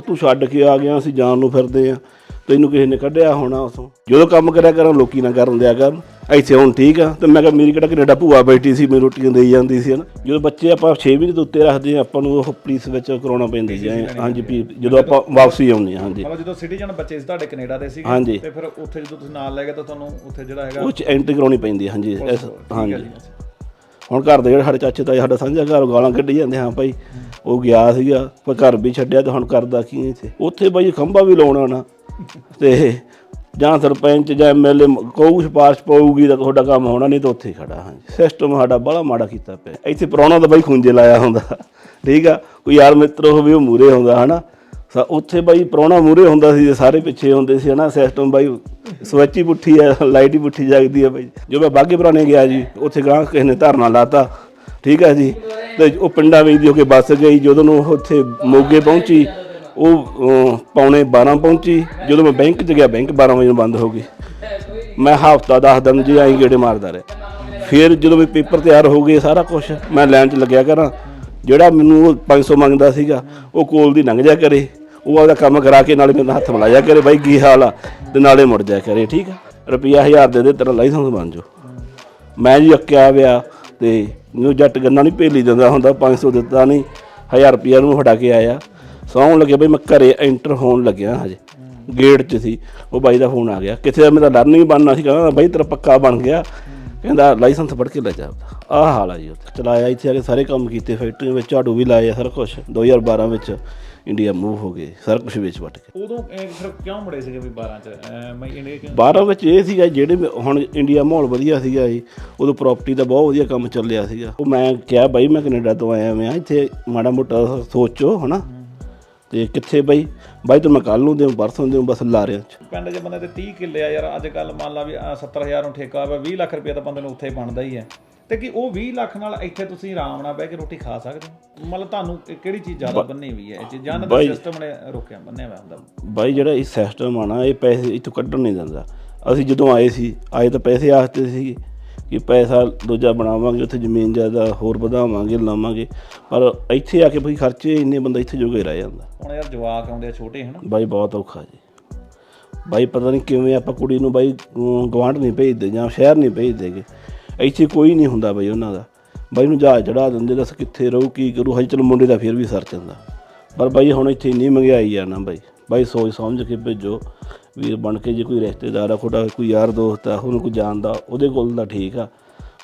ਉਹ ਤੂੰ ਛੱਡ ਕੇ ਆ ਗਿਆ ਅਸੀਂ ਜਾਣ ਨੂੰ ਫਿਰਦੇ ਆ। ਤੈਨੂੰ ਕਿਸੇ ਨੇ ਕੱਢਿਆ ਹੋਣਾ ਉਥੋਂ ਜਦੋਂ ਕੰਮ ਕਰਿਆ ਕਰਨ ਲੋਕੀ ਨਾ ਕਰਨ ਦਿਆ ਕਰਨ। ਇੱਥੇ ਹੁਣ ਠੀਕ ਆ ਤੇ ਮੈਂ ਕਿਹਾ ਮੇਰੀ ਕਿਹੜਾ ਕੈਨੇਡਾ ਭੂਆ ਬੈਠੀ ਸੀ ਮੈਨੂੰ ਰੋਟੀਆਂ ਦੇਈ ਜਾਂਦੀ ਸੀ ਹਨਾ। ਜਦੋਂ ਬੱਚੇ ਆਪਾਂ 6 ਮਹੀਨੇ ਤੋਂ ਉੱਤੇ ਰੱਖਦੇ ਆ ਆਪਾਂ ਨੂੰ ਉਹ ਪੁਲਿਸ ਵਿੱਚ ਕਰਾਉਣਾ ਪੈਂਦਾ ਜੀ ਹਾਂਜੀ ਵੀ ਜਦੋਂ ਆਪਾਂ ਵਾਪਸੀ ਆਉਂਦੇ ਹਾਂ ਹਾਂਜੀ। ਮਤਲਬ ਜਦੋਂ ਸਿਟੀਜ਼ਨ ਬੱਚੇ ਸੀ ਤੁਹਾਡੇ ਕੈਨੇਡਾ ਦੇ ਸੀਗੇ। ਤੇ ਫਿਰ ਉੱਥੇ ਜਦੋਂ ਤੁਸੀਂ ਨਾਲ ਲੈ ਗਏ ਤਾਂ ਤੁਹਾਨੂੰ ਉੱਥੇ ਜਿਹੜਾ ਹੈਗਾ ਉਹ ਚ ਐਂਟਰੀ ਕਰਾਉਣੀ ਪੈਂਦੀ ਹਾਂਜੀ ਹਾਂਜੀ। ਹੁਣ ਘਰ ਦੇ ਜਿਹੜੇ ਸਾਡੇ ਚਾਚੇ ਤਾਏ, ਸਾਡਾ ਸਾਂਝਾ ਘਰ ਗਾਲਾਂ ਕੱਢੀ ਜਾਂਦੇ ਹਾਂ ਭਾਈ। ਉਹ ਗਿਆ ਸੀਗਾ, ਪਰ ਘਰ ਵੀ ਛੱਡਿਆ ਤੇ ਹੁਣ ਕਰਦਾ ਕੀ ਇੱਥੇ। ਉੱਥੇ ਬਾਈ ਖੰਭਾ ਵੀ ਲਾਉਣਾ ਨਾ। ਤੇ ਜਾਂ ਸਰਪੰਚ ਜਾਂ ਐਮਐਲਏ ਕੋਈ ਸਿਫਾਰਿਸ਼ ਪਊਗੀ ਤਾਂ ਤੁਹਾਡਾ ਕੰਮ ਹੋਣਾ, ਨਹੀਂ ਤਾਂ ਉੱਥੇ ਹੀ ਖੜਾ ਹਾਂਜੀ ਸਿਸਟਮ ਸਾਡਾ ਬੜਾ ਮਾੜਾ ਕੀਤਾ ਪਿਆ। ਇੱਥੇ ਪੁਰਾਣਾ ਤਾਂ ਬਾਈ ਖੁੰਝੇ ਲਾਇਆ ਹੁੰਦਾ। ਠੀਕ ਆ? ਕੋਈ ਯਾਰ ਮਿੱਤਰ ਹੋਵੇ, ਉਹ ਮੂਰੇ ਹੁੰਦਾ ਹਨਾ? ਸਾ ਉੱਥੇ ਬਾਈ ਪ੍ਰਾਹੁਣਾ ਮੂਰੇ ਹੁੰਦਾ ਸੀ ਤੇ ਸਾਰੇ ਪਿੱਛੇ ਹੁੰਦੇ ਸੀ ਹਨਾ? ਸਿਸਟਮ ਬਾਈ ਸਵਿੱਚ ਹੀ ਪੁੱਠੀ ਆ ਲਾਈਟ ਹੀ ਪੁੱਠੀ ਜਾਗਦੀ ਆ ਬਾਈ। ਜੋ ਮੈਂ ਬਾਗੇ ਪੁਰਾਣੇ ਗਿਆ ਜੀ ਉੱਥੇ ਗਾਂ ਕਿਸੇ ਨੇ ਧਰਨਾ ਲਾਤਾ ਠੀਕ ਹੈ ਜੀ? ਤੇ ਉਹ ਪਿੰਡਾਂ ਵਿੱਚ ਦੀ ਹੋ ਕੇ ਬੱਸ ਗਈ ਜਦੋਂ ਨੂੰ ਉੱਥੇ ਮੋਗੇ ਪਹੁੰਚੀ ਉਹ ਅਹ, ਪੌਣੇ 12 ਪਹੁੰਚੀ ਜਦੋਂ ਮੈਂ ਬੈਂਕ 'ਚ ਗਿਆ ਬੈਂਕ 12 ਵਜੇ ਨੂੰ ਬੰਦ ਹੋ ਗਈ। ਮੈਂ ਹਫਤਾ 10 ਦਿਨ ਜੀ ਆਈ ਗੇੜੇ ਮਾਰਦਾ ਰਿਹਾ। ਫਿਰ ਜਦੋਂ ਵੀ ਪੇਪਰ ਤਿਆਰ ਹੋ ਗਏ ਸਾਰਾ ਕੁਝ ਮੈਂ ਲਾਈਨ 'ਚ ਲੱਗਿਆ ਕਰਾਂ। ਜਿਹੜਾ ਮੈਨੂੰ ਉਹ 500 ਮੰਗਦਾ ਸੀਗਾ ਉਹ ਕੋਲ ਦੀ ਲੰਘ ਜਾ ਕਰੇ। ਉਹ ਆਪਦਾ ਕੰਮ ਕਰਾ ਕੇ ਨਾਲੇ ਮੇਰੇ ਹੱਥ ਮਿਲਾਇਆ ਕਰੇ ਬਾਈ, ਕੀ ਹਾਲ ਆ? ਤੇ ਨਾਲੇ ਮੁੜ ਜਾ ਕਰੇ, ਠੀਕ ਆ? ਰੁਪਿਆ 1000 ਦੇ ਦੇ, ਤੇਰਾ ਲਾਇਸੈਂਸ ਬਣ ਜਾਓ। ਮੈਂ ਜੀ ਅੱਕਿਆ ਵਿਆ ਤੇ ਨੂੰ ਜੱਟ ਗੰਨਾ ਨਹੀਂ ਭੇਲੀ ਦਿੰਦਾ ਹੁੰਦਾ 500 ਦਿੱਤਾ ਨਹੀਂ 1000 ਰੁਪਿਆ ਨੂੰ ਹਟਾ ਕੇ ਆਇਆ। ਸੌਣ ਲੱਗੇ ਬਈ, ਮੈਂ ਘਰੇ ਐਂਟਰ ਹੋਣ ਲੱਗਿਆ ਹਜੇ ਗੇਟ 'ਚ ਸੀ। ਉਹ ਬਾਈ ਦਾ ਫੋਨ ਆ ਗਿਆ। ਕਿਥੇ ਦਾ ਮੇਰਾ ਲਰਨਿੰਗ ਬਣਨਾ ਸੀ, ਕਹਿੰਦਾ ਬਾਈ ਤੇਰਾ ਪੱਕਾ ਬਣ ਗਿਆ। ਕਹਿੰਦਾ ਲਾਇਸੈਂਸ ਫੜ ਕੇ ਲੈ ਜਾ ਆਹ ਹਾਲ ਆ ਜੀ ਚਲਾਇਆ ਇੱਥੇ ਆ ਕੇ ਸਾਰੇ ਕੰਮ ਕੀਤੇ ਫੈਕਟਰੀ ਵਿੱਚ ਝਾੜੂ ਵੀ ਲਾਏ ਆ ਸਾਰਾ ਕੁਝ 2012 ਵਿੱਚ। ਇੰਡੀਆ ਮੂਵ ਹੋ ਗਏ ਸਾਰਾ ਕੁਝ ਵਿੱਚ ਵਟ ਕੇ। ਉਦੋਂ ਇਹ ਫਿਰ ਕਿਉਂ ਮੁੜੇ ਸੀਗੇ ਵੀ 12 ਚ? ਅਹ ਮੈਂ ਇੰਡੀਆ ਕਿਉਂ 12 ਵਿੱਚ ਇਹ ਸੀਗਾ ਜਿਹੜੇ ਵੀ ਹੁਣ ਇੰਡੀਆ ਮਾਹੌਲ ਵਧੀਆ ਸੀਗਾ ਜੀ ਉਦੋਂ ਪ੍ਰਾਪਰਟੀ ਦਾ ਬਹੁਤ ਵਧੀਆ ਕੰਮ ਚੱਲਿਆ ਸੀਗਾ। ਉਹ ਮੈਂ ਕਿਹਾ ਬਾਈ ਮੈਂ ਕੈਨੇਡਾ ਤੋਂ ਆਇਆ ਮੈਂ ਇੱਥੇ ਮਾੜਾ ਮੋਟਾ ਸੋਚੋ ਹਨਾ? ਤੇ ਕਿੱਥੇ ਬਾਈ? ਬਾਈ ਤੂੰ ਮੈਂ ਕੱਲ ਨੂੰ ਦੇਉ ਪਰਸੋਂ ਦੇਉ ਬਸ ਲਾ ਰਿਹਾ ਪਿੰਡ 'ਚ ਬੰਦੇ ਤੇ 30 ਕਿੱਲੇ ਆ ਯਾਰ ਅੱਜ ਕੱਲ ਮੰਨ ਲਾ ਵੀ ਆਹ 70000 ਨੂੰ ਠੇਕਾ ਹੋਵੇ 20 ਲੱਖ ਰੁਪਏ ਤਾਂ ਬੰਦੇ ਨੂੰ ਉੱਥੇ ਹੀ ਬਣਦਾ ਹੀ ਹੈ ਤੇ ਕੀ ਉਹ 20 ਲੱਖ ਨਾਲ ਇੱਥੇ ਤੁਸੀਂ ਆਰਾਮ ਨਾਲ ਬਹਿ ਕੇ ਰੋਟੀ ਖਾ ਸਕਦੇ ਹੋ? ਮਤਲਬ ਤੁਹਾਨੂੰ ਕਿ- ਕਿਹੜੀ ਚੀਜ਼ ਜ਼ਿਆਦਾ ਬੰਨੀ ਹੋਈ ਹੈ? ਇਹ ਚੀਜ਼ਾਂ ਦਾ ਬਾਈ- ਸਿਸਟਮ ਨੇ ਰੋਕਿਆ ਬੰਨਿਆ ਹੋਇਆ ਹੁੰਦਾ। ਬਾਈ ਜਿਹੜਾ ਇਹ ਸਿਸਟਮ ਆ ਨਾ ਇਹ ਪੈਸੇ ਇੱਥੋਂ ਕੱਢਣ ਨਹੀਂ ਦਿੰਦਾ। ਅਸੀਂ ਜਦੋਂ ਆਏ ਸੀ ਆਏ ਤਾਂ ਪੈਸੇ ਆਸਤੇ ਸੀ ਕਿ ਪੈਸਾ ਦੂਜਾ ਬਣਾਵਾਂਗੇ ਉੱਥੇ ਜ਼ਮੀਨ ਜ਼ਿਆਦਾ ਹੋਰ ਵਧਾਵਾਂਗੇ ਲਾਵਾਂਗੇ। ਪਰ ਇੱਥੇ ਆ ਕੇ ਬਈ ਖਰਚੇ ਇੰਨੇ ਬੰਦਾ ਇੱਥੇ ਜੋਗੇ ਰਹਿ ਜਾਂਦਾ। ਹੁਣ ਯਾਰ ਜਵਾਕ ਆਉਂਦੇ ਆ ਛੋਟੇ ਹਨ? ਬਾਈ ਬਹੁਤ ਔਖਾ ਜੀ। ਬਾਈ ਪਤਾ ਨਹੀਂ ਕਿਵੇਂ ਆਪਾਂ ਕੁੜੀ ਨੂੰ ਬਾਈ ਗਵਾਂਢ ਨਹੀਂ ਭੇਜਦੇ ਜਾਂ ਸ਼ਹਿਰ ਨਹੀਂ ਭੇਜਦੇਗੇ ਇੱਥੇ ਕੋਈ ਨਹੀਂ ਹੁੰਦਾ ਬਾਈ ਉਹਨਾਂ ਦਾ। ਬਾਈ ਨੂੰ ਜਹਾਜ਼ ਚੜਾ ਦਿੰਦੇ ਦੱਸ ਕਿੱਥੇ ਰਹੂ ਕੀ ਕਰੂ। ਹਜੇ ਚਲੋ ਮੁੰਡੇ ਦਾ ਫਿਰ ਵੀ ਸਰ ਜਾਂਦਾ। ਪਰ ਬਾਈ ਹੁਣ ਇੱਥੇ ਇੰਨੀ ਮਹਿੰਗਾਈ ਆ ਨਾ ਬਾਈ। ਬਾਈ ਸੋਚ ਸਮਝ ਕੇ ਭੇਜੋ ਵੀਰ ਬਣ ਕੇ ਜੇ ਕੋਈ ਰਿਸ਼ਤੇਦਾਰ ਆ ਤੁਹਾਡਾ ਕੋਈ ਯਾਰ ਦੋਸਤ ਆ ਉਹਨੂੰ ਕੋਈ ਜਾਣਦਾ ਉਹਦੇ ਕੋਲ ਤਾਂ ਠੀਕ ਆ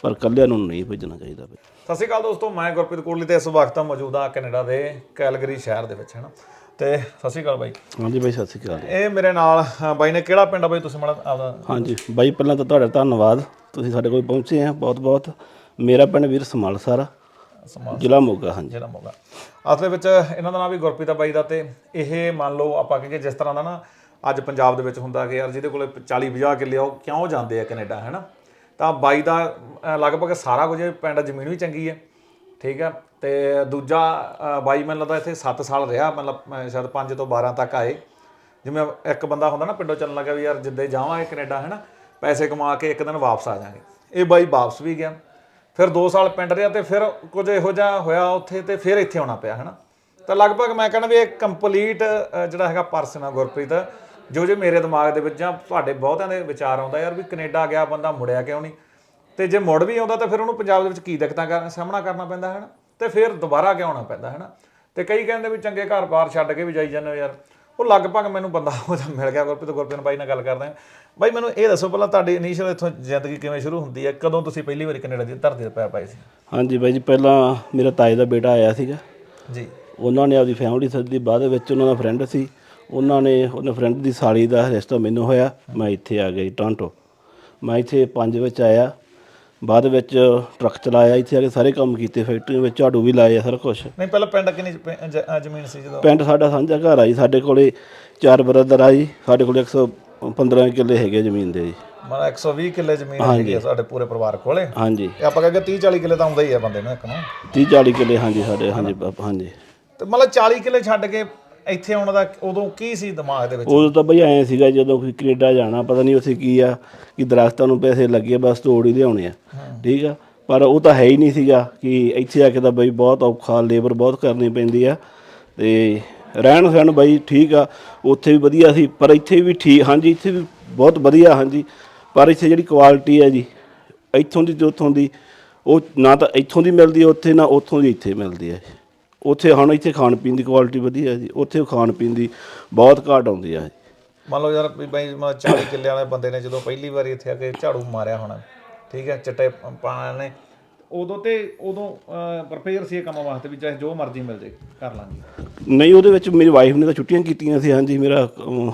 ਪਰ ਕੱਲਿਆਂ ਨੂੰ ਨਹੀਂ ਭੇਜਣਾ ਚਾਹੀਦਾ ਬਾਈ ਸਤਿ ਸ਼੍ਰੀ ਅਕਾਲ ਦੋਸਤੋ ਮੈਂ ਗੁਰਪ੍ਰੀਤ ਕੋਹਲੀ ਤੇ ਇਸ ਵਕਤ ਮੌਜੂਦ ਹਾਂ ਕੈਨੇਡਾ ਦੇ ਕੈਲਗਰੀ ਸ਼ਹਿਰ ਦੇ ਵਿੱਚ ਹੈ ਨਾ ਤੇ ਸਤਿ ਸ਼੍ਰੀ ਅਕਾਲ ਬਾਈ। ਹਾਂਜੀ ਬਾਈ ਸਤਿ ਸ਼੍ਰੀ ਅਕਾਲ ਇਹ ਮੇਰੇ ਨਾਲ ਬਾਈ ਨੇ ਕਿਹੜਾ ਪਿੰਡ ਆ ਬਾਈ? ਤੁਸੀਂ ਮਾੜਾ ਆਪਦਾ ਹਾਂਜੀ ਬਾਈ ਪਹਿਲਾਂ ਤਾਂ ਤੁਹਾਡਾ ਧੰਨਵਾਦ। ਤੁਸੀਂ ਸਾਡੇ ਕੋਲ ਪਹੁੰਚੇ ਆ ਬਹੁਤ ਬਹੁਤ ਮੇਰਾ ਪਿੰਡ ਵੀਰ ਸਮਾਲ ਸਾਰਾ ਸਮਾਲ ਜ਼ਿਲ੍ਹਾ ਮੋਗਾ ਹਾਂਜੀ। ਜਿਹੜਾ ਮੋਗਾ। ਅਸਲ ਵਿੱਚ ਇਹਨਾਂ ਦਾ ਨਾਮ ਵੀ ਗੁਰਪ੍ਰੀਤ ਆ ਬਾਈ ਦਾ ਤੇ ਇਹ ਮੰਨ ਲਓ ਆਪਾਂ ਕਹੀਏ ਜਿਸ ਤਰ੍ਹਾਂ ਦਾ ਨਾ ਅੱਜ ਪੰਜਾਬ ਦੇ ਵਿੱਚ ਹੁੰਦਾ ਕਿ ਯਾਰ ਜਿਹਦੇ ਕੋਲੇ 40 50 ਕਿੱਲੇ ਆ ਉਹ ਕਿਉਂ ਜਾਂਦੇ ਆ ਕੈਨੇਡਾ ਹੈਨਾ? ਤਾਂ ਬਾਈ ਦਾ ਅ, ਲਗਭਗ ਸਾਰਾ ਕੁਝ ਪਿੰਡ ਜ਼ਮੀਨ ਵੀ ਚੰਗੀ ਹੈ ਠੀਕ ਹੈ ਤੇ ਦੂਜਾ ਅ, ਬਾਈ ਮੈਨੂੰ ਲੱਗਦਾ ਇੱਥੇ 7 ਸਾਲ ਰਿਹਾ ਮਤਲਬ ਅ, ਸ਼ਾਇਦ 5 ਤੋਂ 12 ਤੱਕ ਆਏ। ਜਿਵੇਂ ਇੱਕ ਬੰਦਾ ਹੁੰਦਾ ਨਾ ਪਿੰਡੋਂ ਚੱਲਣ ਲੱਗਾ ਵੀ ਯਾਰ ਜਿੱਦੇ ਜਾਵਾਂਗੇ ਕੈਨੇਡਾ ਹੈਨਾ? ਪੈਸੇ ਕਮਾ ਕੇ ਇੱਕ ਦਿਨ ਵਾਪਸ ਆ ਜਾਾਂਗੇ। ਇਹ ਬਾਈ ਵਾਪਸ ਵੀ ਗਿਆ। ਫਿਰ 2 ਸਾਲ ਪਿੰਡ ਰਿਹਾ ਤੇ ਫਿਰ ਕੁਝ ਇਹੋ ਜਿਹਾ ਹੋਇਆ ਉੱਥੇ ਤੇ ਫਿਰ ਇੱਥੇ ਆਉਣਾ ਪਿਆ, ਹਨਾ? ਤਾਂ ਲਗਭਗ ਮੈਂ ਕਹਿੰਦਾ ਵੀ ਇਹ ਕੰਪਲੀਟ ਜਿਹੜਾ ਹੈਗਾ ਪਰਸਨ ਆ ਗੁਰਪ੍ਰੀਤ, ਜੋ ਜੋ ਮੇਰੇ ਦਿਮਾਗ ਦੇ ਵਿੱਚ ਜਾਂ ਤੁਹਾਡੇ ਬਹੁਤਿਆਂ ਦੇ ਵਿਚਾਰ ਆਉਂਦਾ ਯਾਰ ਵੀ ਕੈਨੇਡਾ ਗਿਆ, ਬੰਦਾ ਮੁੜਿਆ ਕਿਉਂ ਨਹੀਂ? ਤੇ ਜੇ ਮੁੜ ਵੀ ਆਉਂਦਾ ਤਾਂ ਫਿਰ ਉਹਨੂੰ ਪੰਜਾਬ ਦੇ ਵਿੱਚ ਕੀ ਦਿੱਕਤਾਂ ਕਰ, ਸਾਹਮਣਾ ਕਰਨਾ ਪੈਂਦਾ ਹੈ ਨਾ ਤੇ ਫਿਰ ਦੁਬਾਰਾ ਕਿਉਂ ਆਉਣਾ ਪੈਂਦਾ ਹੈ ਨਾ ਤੇ ਕਈ ਕਹਿੰਦੇ ਵੀ ਚੰਗੇ ਘਰ-ਬਾਰ ਛੱਡ ਕੇ ਵੀ ਜਾਈ ਜਾਂਦੇ ਹੋ ਯਾਰ। ਉਹ ਲਗਭਗ ਮੈਨੂੰ ਬੰਦਾ ਉਹ ਜਿਹਾ ਮਿਲ ਗਿਆ ਗੁਰਪ੍ਰੀਤ ਗੁਰਪ੍ਰੀਤ ਬਾਈ ਨਾਲ ਗੱਲ ਕਰਦੇ ਹਾਂ। ਬਾਈ ਮੈਨੂੰ ਇਹ ਦੱਸੋ ਪਹਿਲਾਂ ਤੁਹਾਡੀ ਇਨੀਸ਼ੀਅਲ ਇੱਥੋਂ ਜ਼ਿੰਦਗੀ ਕਿਵੇਂ ਸ਼ੁਰੂ ਹੁੰਦੀ ਹੈ? ਕਦੋਂ ਤੁਸੀਂ ਪਹਿਲੀ ਵਾਰੀ ਕੈਨੇਡਾ ਦੀ ਧਰਤੀ ਤੇ ਪੈਰ ਪਾਏ ਸੀ? ਹਾਂਜੀ ਬਾਈ ਜੀ ਪਹਿਲਾਂ ਮੇਰਾ ਤਾਏ ਦਾ ਬੇਟਾ ਆਇਆ ਸੀਗਾ। ਜੀ। ਉਹਨਾਂ ਨੇ ਆਪਦੀ ਫੈਮਿਲੀ ਸੱਦੀ ਬਾਅਦ ਵਿੱਚ ਉਹਨਾਂ ਦਾ ਫਰੈਂਡ ਸੀ। ਉਹਨਾਂ ਨੇ ਉਹਨੇ ਫਰੈਂਡ ਦੀ ਸਾਲੀ ਦਾ ਰਿਸ਼ਤਾ ਮੈਨੂੰ ਹੋਇਆ। ਮੈਂ ਇੱਥੇ ਆ ਗਈ ਟੋਰਾਂਟੋ ਮੈਂ ਇੱਥੇ 5 ਵਿੱਚ ਆਇਆ। ਬਾਅਦ ਵਿੱਚ ਟਰੱਕ ਚਲਾਇਆ ਇੱਥੇ ਆ ਕੇ ਸਾਰੇ ਕੰਮ ਕੀਤੇ ਫੈਕਟਰੀ ਵਿੱਚ ਝਾੜੂ ਵੀ ਲਾਏ ਆ ਸਾਰਾ ਕੁਝ ਨਹੀਂ ਪਹਿਲਾਂ ਪਿੰਡ ਕਿੰਨੀ ਜ- ਪ- ਜ- ਅ, ਜ਼ਮੀਨ ਸੀ ਜਦੋਂ? ਪਿੰਡ ਸਾਡਾ ਸਾਂਝਾ ਘਰ ਆ ਜੀ ਸਾਡੇ ਕੋਲੇ ਚਾਰ ਬਰਦਰ ਆ ਜੀ ਸਾਡੇ ਕੋਲੇ 115 ਕਿੱਲੇ ਹੈਗੇ ਜ਼ਮੀਨ ਦੇ ਜੀ। ਮਤਲਬ 120 ਕਿੱਲੇ ਜ਼ਮੀਨ ਹੈਗੀ ਆ ਸਾਡੇ ਪੂਰੇ ਪਰਿਵਾਰ ਕੋਲੇ? ਹਾਂਜੀ। ਤੇ ਆਪਾਂ ਕਹਿੰਦੇ 30 40 ਕਿੱਲੇ ਤਾਂ ਆਉਂਦਾ ਹੀ ਆ ਬੰਦੇ ਨੂੰ ਇੱਕ ਨੂੰ। 30 40 ਕਿੱਲੇ ਹਾਂਜੀ ਸਾਡੇ ਹਾਂਜੀ ਬਾਪ- ਹਾਂਜੀ। ਤੇ ਮਤਲਬ 40 ਕਿੱਲੇ ਛੱਡ ਕੇ ਇੱਥੇ ਆਉਣ ਦਾ ਉਦੋਂ ਕੀ ਸੀ ਦਿਮਾਗ ਦੇ ਵਿੱਚ? ਉਦੋਂ ਤਾਂ ਬਈ ਐਂ ਸੀਗਾ ਜਦੋਂ ਕੋਈ ਕੈਨੇਡਾ ਜਾਣਾ ਪਤਾ ਨਹੀਂ ਉੱਥੇ ਕੀ ਆ ਕਿ ਦਰਖਤਾਂ ਨੂੰ ਪੈਸੇ ਲੱਗੇ ਬਸ ਤੋੜ ਹੀ ਲਿਆਉਣੇ ਆ। ਠੀਕ ਆ? ਪਰ ਉਹ ਤਾਂ ਹੈ ਹੀ ਨਹੀਂ ਸੀਗਾ ਕਿ ਇੱਥੇ ਆ ਕੇ ਤਾਂ ਬਈ ਬਹੁਤ ਔਖਾ ਲੇਬਰ ਬਹੁਤ ਕਰਨੀ ਪੈਂਦੀ ਆ। ਤੇ ਰਹਿਣ ਸਹਿਣ ਬਾਈ ਠੀਕ ਆ ਉੱਥੇ ਵੀ ਵਧੀਆ ਸੀ ਪਰ ਇੱਥੇ ਵੀ ਠੀਕ ਹਾਂਜੀ ਇੱਥੇ ਵੀ ਬਹੁਤ ਵਧੀਆ ਹਾਂਜੀ। ਪਰ ਇੱਥੇ ਜਿਹੜੀ ਕੁਆਲਿਟੀ ਹੈ ਜੀ ਇੱਥੋਂ ਦੀ ਤੇ ਉੱਥੋਂ ਦੀ ਉਹ ਨਾ ਤਾਂ ਇੱਥੋਂ ਦੀ ਮਿਲਦੀ ਉੱਥੇ ਨਾ ਉੱਥੋਂ ਦੀ ਇੱਥੇ ਮਿਲਦੀ ਹੈ ਉੱਥੇ ਹੁਣ ਇੱਥੇ ਖਾਣ ਪੀਣ ਦੀ ਕੁਆਲਿਟੀ ਵਧੀਆ ਹੈ ਜੀ ਉੱਥੇ ਖਾਣ ਪੀਣ ਦੀ ਬਹੁਤ ਘਾਟ ਆਉਂਦੀ ਹੈ ਮੰਨ ਲਓ ਯਾਰ ਵੀ ਬਾਈ ਮਤਲਬ 40 ਕਿੱਲੇ ਵਾਲੇ ਬੰਦੇ ਨੇ ਜਦੋਂ ਪਹਿਲੀ ਵਾਰੀ ਇੱਥੇ ਆ ਕੇ ਝਾੜੂ ਮਾਰਿਆ ਹੋਣਾ ਠੀਕ ਹੈ ਚਿੱਟੇ ਪਾਣਾ ਨੇ ਉਦੋਂ ਤੇ ਉਦੋਂ ਪ੍ਰਪੇਅਰ ਸੀ ਇਹ ਕੰਮ ਵਾਸਤੇ ਵੀ ਚਾਹੇ ਜੋ ਮਰਜ਼ੀ ਮਿਲ ਜੇ ਕਰ ਲਾਂਗੇ। ਨਹੀਂ ਉਹਦੇ ਵਿੱਚ ਮੇਰੀ ਵਾਈਫ ਨੇ ਤਾਂ ਛੁੱਟੀਆਂ ਕੀਤੀਆਂ ਸੀ ਹਾਂਜੀ ਮੇਰਾ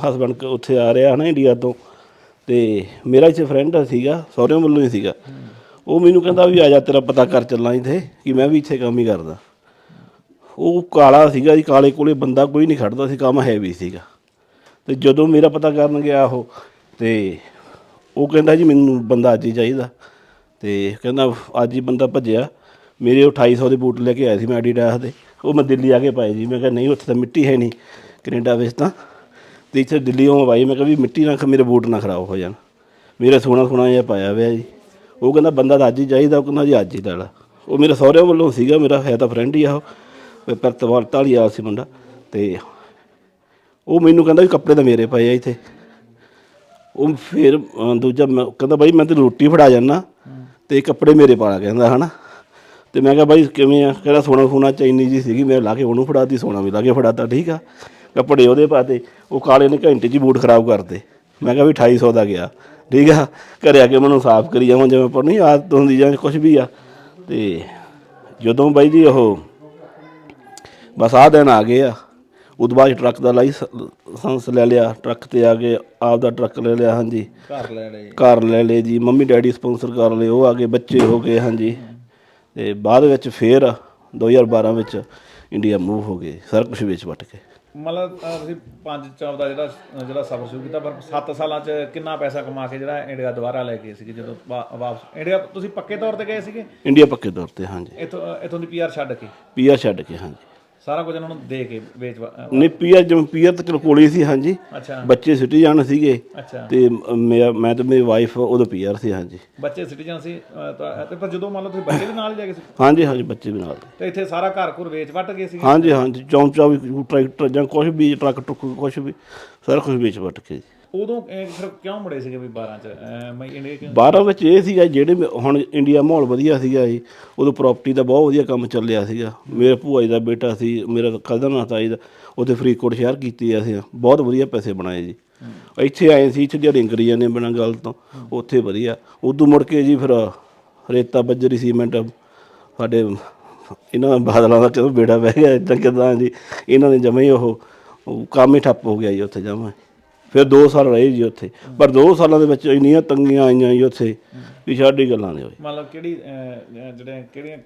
ਹਸਬੰਡ ਉੱਥੇ ਆ ਰਿਹਾ ਨਾ ਇੰਡੀਆ ਤੋਂ ਤੇ ਮੇਰਾ ਇੱਥੇ ਫਰੈਂਡ ਸੀਗਾ ਸਹੁਰਿਆਂ ਵੱਲੋਂ ਹੀ ਸੀਗਾ। ਉਹ ਮੈਨੂੰ ਕਹਿੰਦਾ ਵੀ ਆ ਜਾ ਤੇਰਾ ਪਤਾ ਕਰ ਚੱਲਾਂ ਇੱਥੇ ਕਿ ਮੈਂ ਵੀ ਇੱਥੇ ਕੰਮ ਹੀ ਕਰਦਾ। ਉਹ ਕਾਲਾ ਸੀਗਾ ਜੀ, ਕਾਲੇ ਕੋਲੇ ਬੰਦਾ ਕੋਈ ਨਹੀਂ ਖੜਦਾ ਸੀ, ਕੰਮ ਹੈ ਵੀ ਸੀਗਾ। ਤੇ ਜਦੋਂ ਮੇਰਾ ਪਤਾ ਕਰਨ ਗਿਆ ਉਹ, ਤੇ ਉਹ ਕਹਿੰਦਾ ਜੀ ਮੈਨੂੰ ਬੰਦਾ ਅੱਜ ਹੀ ਚਾਹੀਦਾ। ਤੇ ਕਹਿੰਦਾ ਅੱਜ ਹੀ ਬੰਦਾ ਭੱਜਿਆ। ਮੇਰੇ ਉਹ 2800 ਦੇ ਬੂਟ ਲੈ ਕੇ ਆਇਆ ਸੀ ਮੈਂ ਐਡੀਡਾਸ ਦੇ। ਉਹ ਮੈਂ ਦਿੱਲੀ ਆ ਕੇ ਪਾਏ ਜੀ। ਮੈਂ ਕਿਹਾ ਨਹੀਂ, ਉੱਥੇ ਤਾਂ ਮਿੱਟੀ ਹੈ ਨਹੀਂ ਕੈਨੇਡਾ ਵਿੱਚ ਤਾਂ। ਤੇ ਇੱਥੇ ਦਿੱਲੀੋਂ ਪਾਈ ਮੈਂ ਕਿਹਾ ਵੀ ਮਿੱਟੀ ਨਾ ਮੇਰੇ ਬੂਟ ਨਾ ਖਰਾਬ ਹੋ ਜਾਣ। ਮੇਰਾ ਸੋਹਣਾ ਸੋਹਣਾ ਜਿਹਾ ਪਾਇਆ ਹੋਇਆ ਜੀ। ਉਹ ਕਹਿੰਦਾ, ਬੰਦਾ ਤਾਂ ਅੱਜ ਹੀ ਚਾਹੀਦਾ। ਉਹ ਕਹਿੰਦਾ, ਜੀ ਅੱਜ ਹੀ ਲੈ ਲਾ। ਉਹ ਮੇਰੇ ਸਹੁਰਿਆਂ ਵੱਲੋਂ ਸੀਗਾ, ਮੇਰਾ ਹੈ ਤਾਂ ਫਰੈਂਡ ਹੀ ਆ ਉਹ। ਪਰ ਤਵਾਲ ਤਾਲੀ ਆ ਸੀ ਮੁੰਡਾ ਤੇ ਉਹ ਮੈਨੂੰ ਕਹਿੰਦਾ ਵੀ ਕੱਪੜੇ ਤਾਂ ਮੇਰੇ ਪਏ ਆ ਇੱਥੇ। ਉਹ ਫਿਰ ਅਹ, ਦੂਜਾ ਮੈਂ ਕਹਿੰਦਾ ਬਾਈ ਮੈਂ ਤੈਨੂੰ ਰੋਟੀ ਫੜਾ ਜਾਣਾ ਤੇ ਕੱਪੜੇ ਮੇਰੇ ਪਾ ਕਹਿੰਦਾ ਹਨਾ। ਤੇ ਮੈਂ ਕਿਹਾ ਬਾਈ ਕਿਵੇਂ ਆ? ਕਹਿੰਦਾ ਸੋਨਾ ਸੋਨਾ ਚੈਨੀ ਜੀ ਸੀਗੀ ਮੈਂ ਲਾ ਕੇ ਉਹਨੂੰ ਫੜਾਤੀ ਸੋਨਾ ਵੀ ਲਾ ਕੇ ਫੜਾਤਾ ਠੀਕ ਆ। ਕੱਪੜੇ ਉਹਦੇ ਪਾਤੇ ਉਹ ਕਾਲੇ ਨੇ ਘੰਟੇ 'ਚ ਹੀ ਬੂਟ ਖਰਾਬ ਕਰਤੇ। ਮੈਂ ਕਿਹਾ ਵੀ 2800 ਦਾ ਗਿਆ ਠੀਕ ਆ। ਘਰੇ ਆ ਕੇ ਮੈਨੂੰ ਸਾਫ਼ ਕਰੀ ਜਾਵਾਂ ਜਿਵੇਂ ਪਰ ਨਹੀਂ ਆਦਤ ਹੁੰਦੀ ਜਾਂ ਕੁਝ ਵੀ ਆ। ਤੇ ਜਦੋਂ ਬਾਈ ਜੀ ਉਹ ਬਸ ਆਹ ਦਿਨ ਆ ਗਏ ਆ। ਉਦੋਂ ਬਾਅਦ ਟਰੱਕ ਦਾ ਲਾਇਸੈਂਸ ਲੈ ਲਿਆ ਟਰੱਕ ਤੇ ਆ ਕੇ ਆਪ ਦਾ ਟਰੱਕ ਲੈ ਲਿਆ ਹਾਂਜੀ। ਘਰ ਲੈ ਲਏ। ਘਰ ਲੈ ਲਏ ਜੀ। ਮੰਮੀ ਡੈਡੀ ਸਪਾਂਸਰ ਕਰ ਲਏ ਉਹ ਆ ਗਏ ਬੱਚੇ ਹੋ ਗਏ ਹਾਂਜੀ। ਤੇ ਬਾਅਦ ਵਿੱਚ ਫੇਰ 2012 ਵਿੱਚ ਇੰਡੀਆ ਮੂਵ ਹੋ ਗਏ ਸਾਰਾ ਕੁਝ ਵਿੱਚ ਵਟ ਕੇ। ਮਤਲਬ ਅਹ, ਤੁਸੀਂ ਪੰਜ ਚਾਰ ਦਾ ਜਿਹੜਾ ਜਿਹੜਾ ਸਫ਼ਰ ਸ਼ੁਰੂ ਕੀਤਾ ਪਰ 7 ਸਾਲਾਂ ਚ ਕਿੰਨਾ ਪੈਸਾ ਕਮਾ ਕੇ ਜਿਹੜਾ ਇੰਡੀਆ ਦੁਬਾਰਾ ਲੈ ਗਏ ਸੀਗੇ ਜਦੋਂ ਵਾ- ਵਾਪਸ ਇੰਡੀਆ ਤੁਸੀਂ ਪੱਕੇ ਤੌਰ ਤੇ ਗਏ ਸੀਗੇ? ਇੰਡੀਆ ਪੱਕੇ ਤੌਰ ਤੇ ਹਾਂਜੀ। ਇਥੋਂ ਇਥੋਂ ਦੀ ਪੀਆਰ ਛੱਡ ਕੇ? ਪੀਆਰ ਛੱਡ ਕੇ ਹਾਂਜੀ। ਸਾਰਾ ਕੁਝ ਇਹਨਾਂ ਨੂੰ ਦੇ ਕੇ ਵੇਚ ਨਹੀਂ ਪੀਆਰ ਜਿਵੇਂ ਪੀਆਰ ਤਾਂ ਚਲੋ ਕੋਲ ਸੀ ਹਾਂਜੀ। ਅੱਛਾ। ਬੱਚੇ ਸਿਟੀਜ਼ਨ ਸੀਗੇ। ਅੱਛਾ। ਤੇ ਮ- ਮੇਰਾ ਮੈਂ ਤੇ ਮੇਰੀ ਵਾਈਫ ਉਦੋਂ ਪੀਆਰ ਸੀ ਹਾਂਜੀ। ਬੱਚੇ ਸਿਟੀਜ਼ਨ ਸੀ ਤਾਂ- ਤੇ ਪਰ ਜਦੋਂ ਮੰਨ ਲਓ ਤੁਸੀਂ ਬੱਚੇ ਵੀ ਨਾਲ ਹੀ ਲੈ ਗਏ ਸੀ? ਹਾਂਜੀ ਹਾਂਜੀ ਬੱਚੇ ਵੀ ਨਾਲ। ਤੇ ਇੱਥੇ ਸਾਰਾ ਘਰ ਘੁਰ ਵੇਚ ਵੱਟ ਗਏ ਸੀ ਹਾਂਜੀ ਹਾਂਜੀ ਚੌਂਚਾ ਵੀ ਟਰੈਕਟਰ ਜਾਂ ਕੁਝ ਵੀ ਟਰੱਕ ਟੁੱਕ ਕੁਝ ਵੀ ਸਾਰਾ ਕੁਝ ਵਿੱਚ ਵਟ ਕੇ। ਜੀ ਉਦੋਂ ਇਹ ਫਿਰ ਕਿਉਂ ਮੁੜੇ ਸੀਗੇ ਵੀ 12 ਚ? ਅਹ, ਮੈਂ ਇੰਡੀਆ ਕਿਉਂ 12 ਵਿੱਚ ਇਹ ਸੀਗਾ ਜਿਹੜੇ ਹੁਣ ਇੰਡੀਆ ਮਾਹੌਲ ਵਧੀਆ ਸੀਗਾ ਜੀ ਉਦੋਂ ਪ੍ਰਾਪਰਟੀ ਦਾ ਬਹੁਤ ਵਧੀਆ ਕੰਮ ਚੱਲਿਆ ਸੀਗਾ। ਮੇਰੇ ਭੂਆ ਜੀ ਦਾ ਬੇਟਾ ਸੀ ਮੇਰਾ ਕਜ਼ਨ ਆ ਤਾਈ ਦਾ ਉਹਦੇ ਫਰੀਦਕੋਟ ਸ਼ਹਿਰ ਕੀਤੀ ਅਸੀਂ। ਬਹੁਤ ਵਧੀਆ ਪੈਸੇ ਬਣਾਏ ਜੀ। ਇੱਥੇ ਆਏ ਸੀ ਇੱਥੇ ਦਿਹਾੜੀਆਂ ਕਰੀ ਜਾਂਦੇ ਬਿਨਾਂ ਗੱਲ ਤੋਂ। ਉੱਥੇ ਵਧੀਆ। ਉਦੋਂ ਮੁੜ ਕੇ ਜੀ ਫਿਰ ਰੇਤਾ ਬੱਜਰੀ ਸੀਮੈਂਟ ਸਾਡੇ ਇਹਨਾਂ ਬਾਦਲਾਂ ਦਾ ਚਲੋ ਬੇੜਾ ਬਹਿ ਗਿਆ ਇਦਾਂ ਕਿਦਾਂ ਜੀ। ਇਹਨਾਂ ਨੇ ਜਮੇ ਉਹ ਕੰਮ ਹੀ ਠੱਪ ਹੋ ਗਿਆ ਜੀ ਉੱਥੇ ਜਮਾ। ਫਿਰ 2 ਸਾਲ ਰਹੇ ਜੀ ਉੱਥੇ। ਪਰ 2 ਸਾਲਾਂ ਦੇ ਵਿੱਚ ਇੰਨੀਆਂ ਤੰਗੀਆਂ ਆਈਆਂ ਜੀ ਉੱਥੇ ਵੀ ਸਾਡੀ ਗੱਲਾਂ ਨਹੀਂ ਹੋਈ ਮਤਲਬ ਕਿਹੜੀ ਜਿਹੜੇ ਕਿਹੜੀਆਂ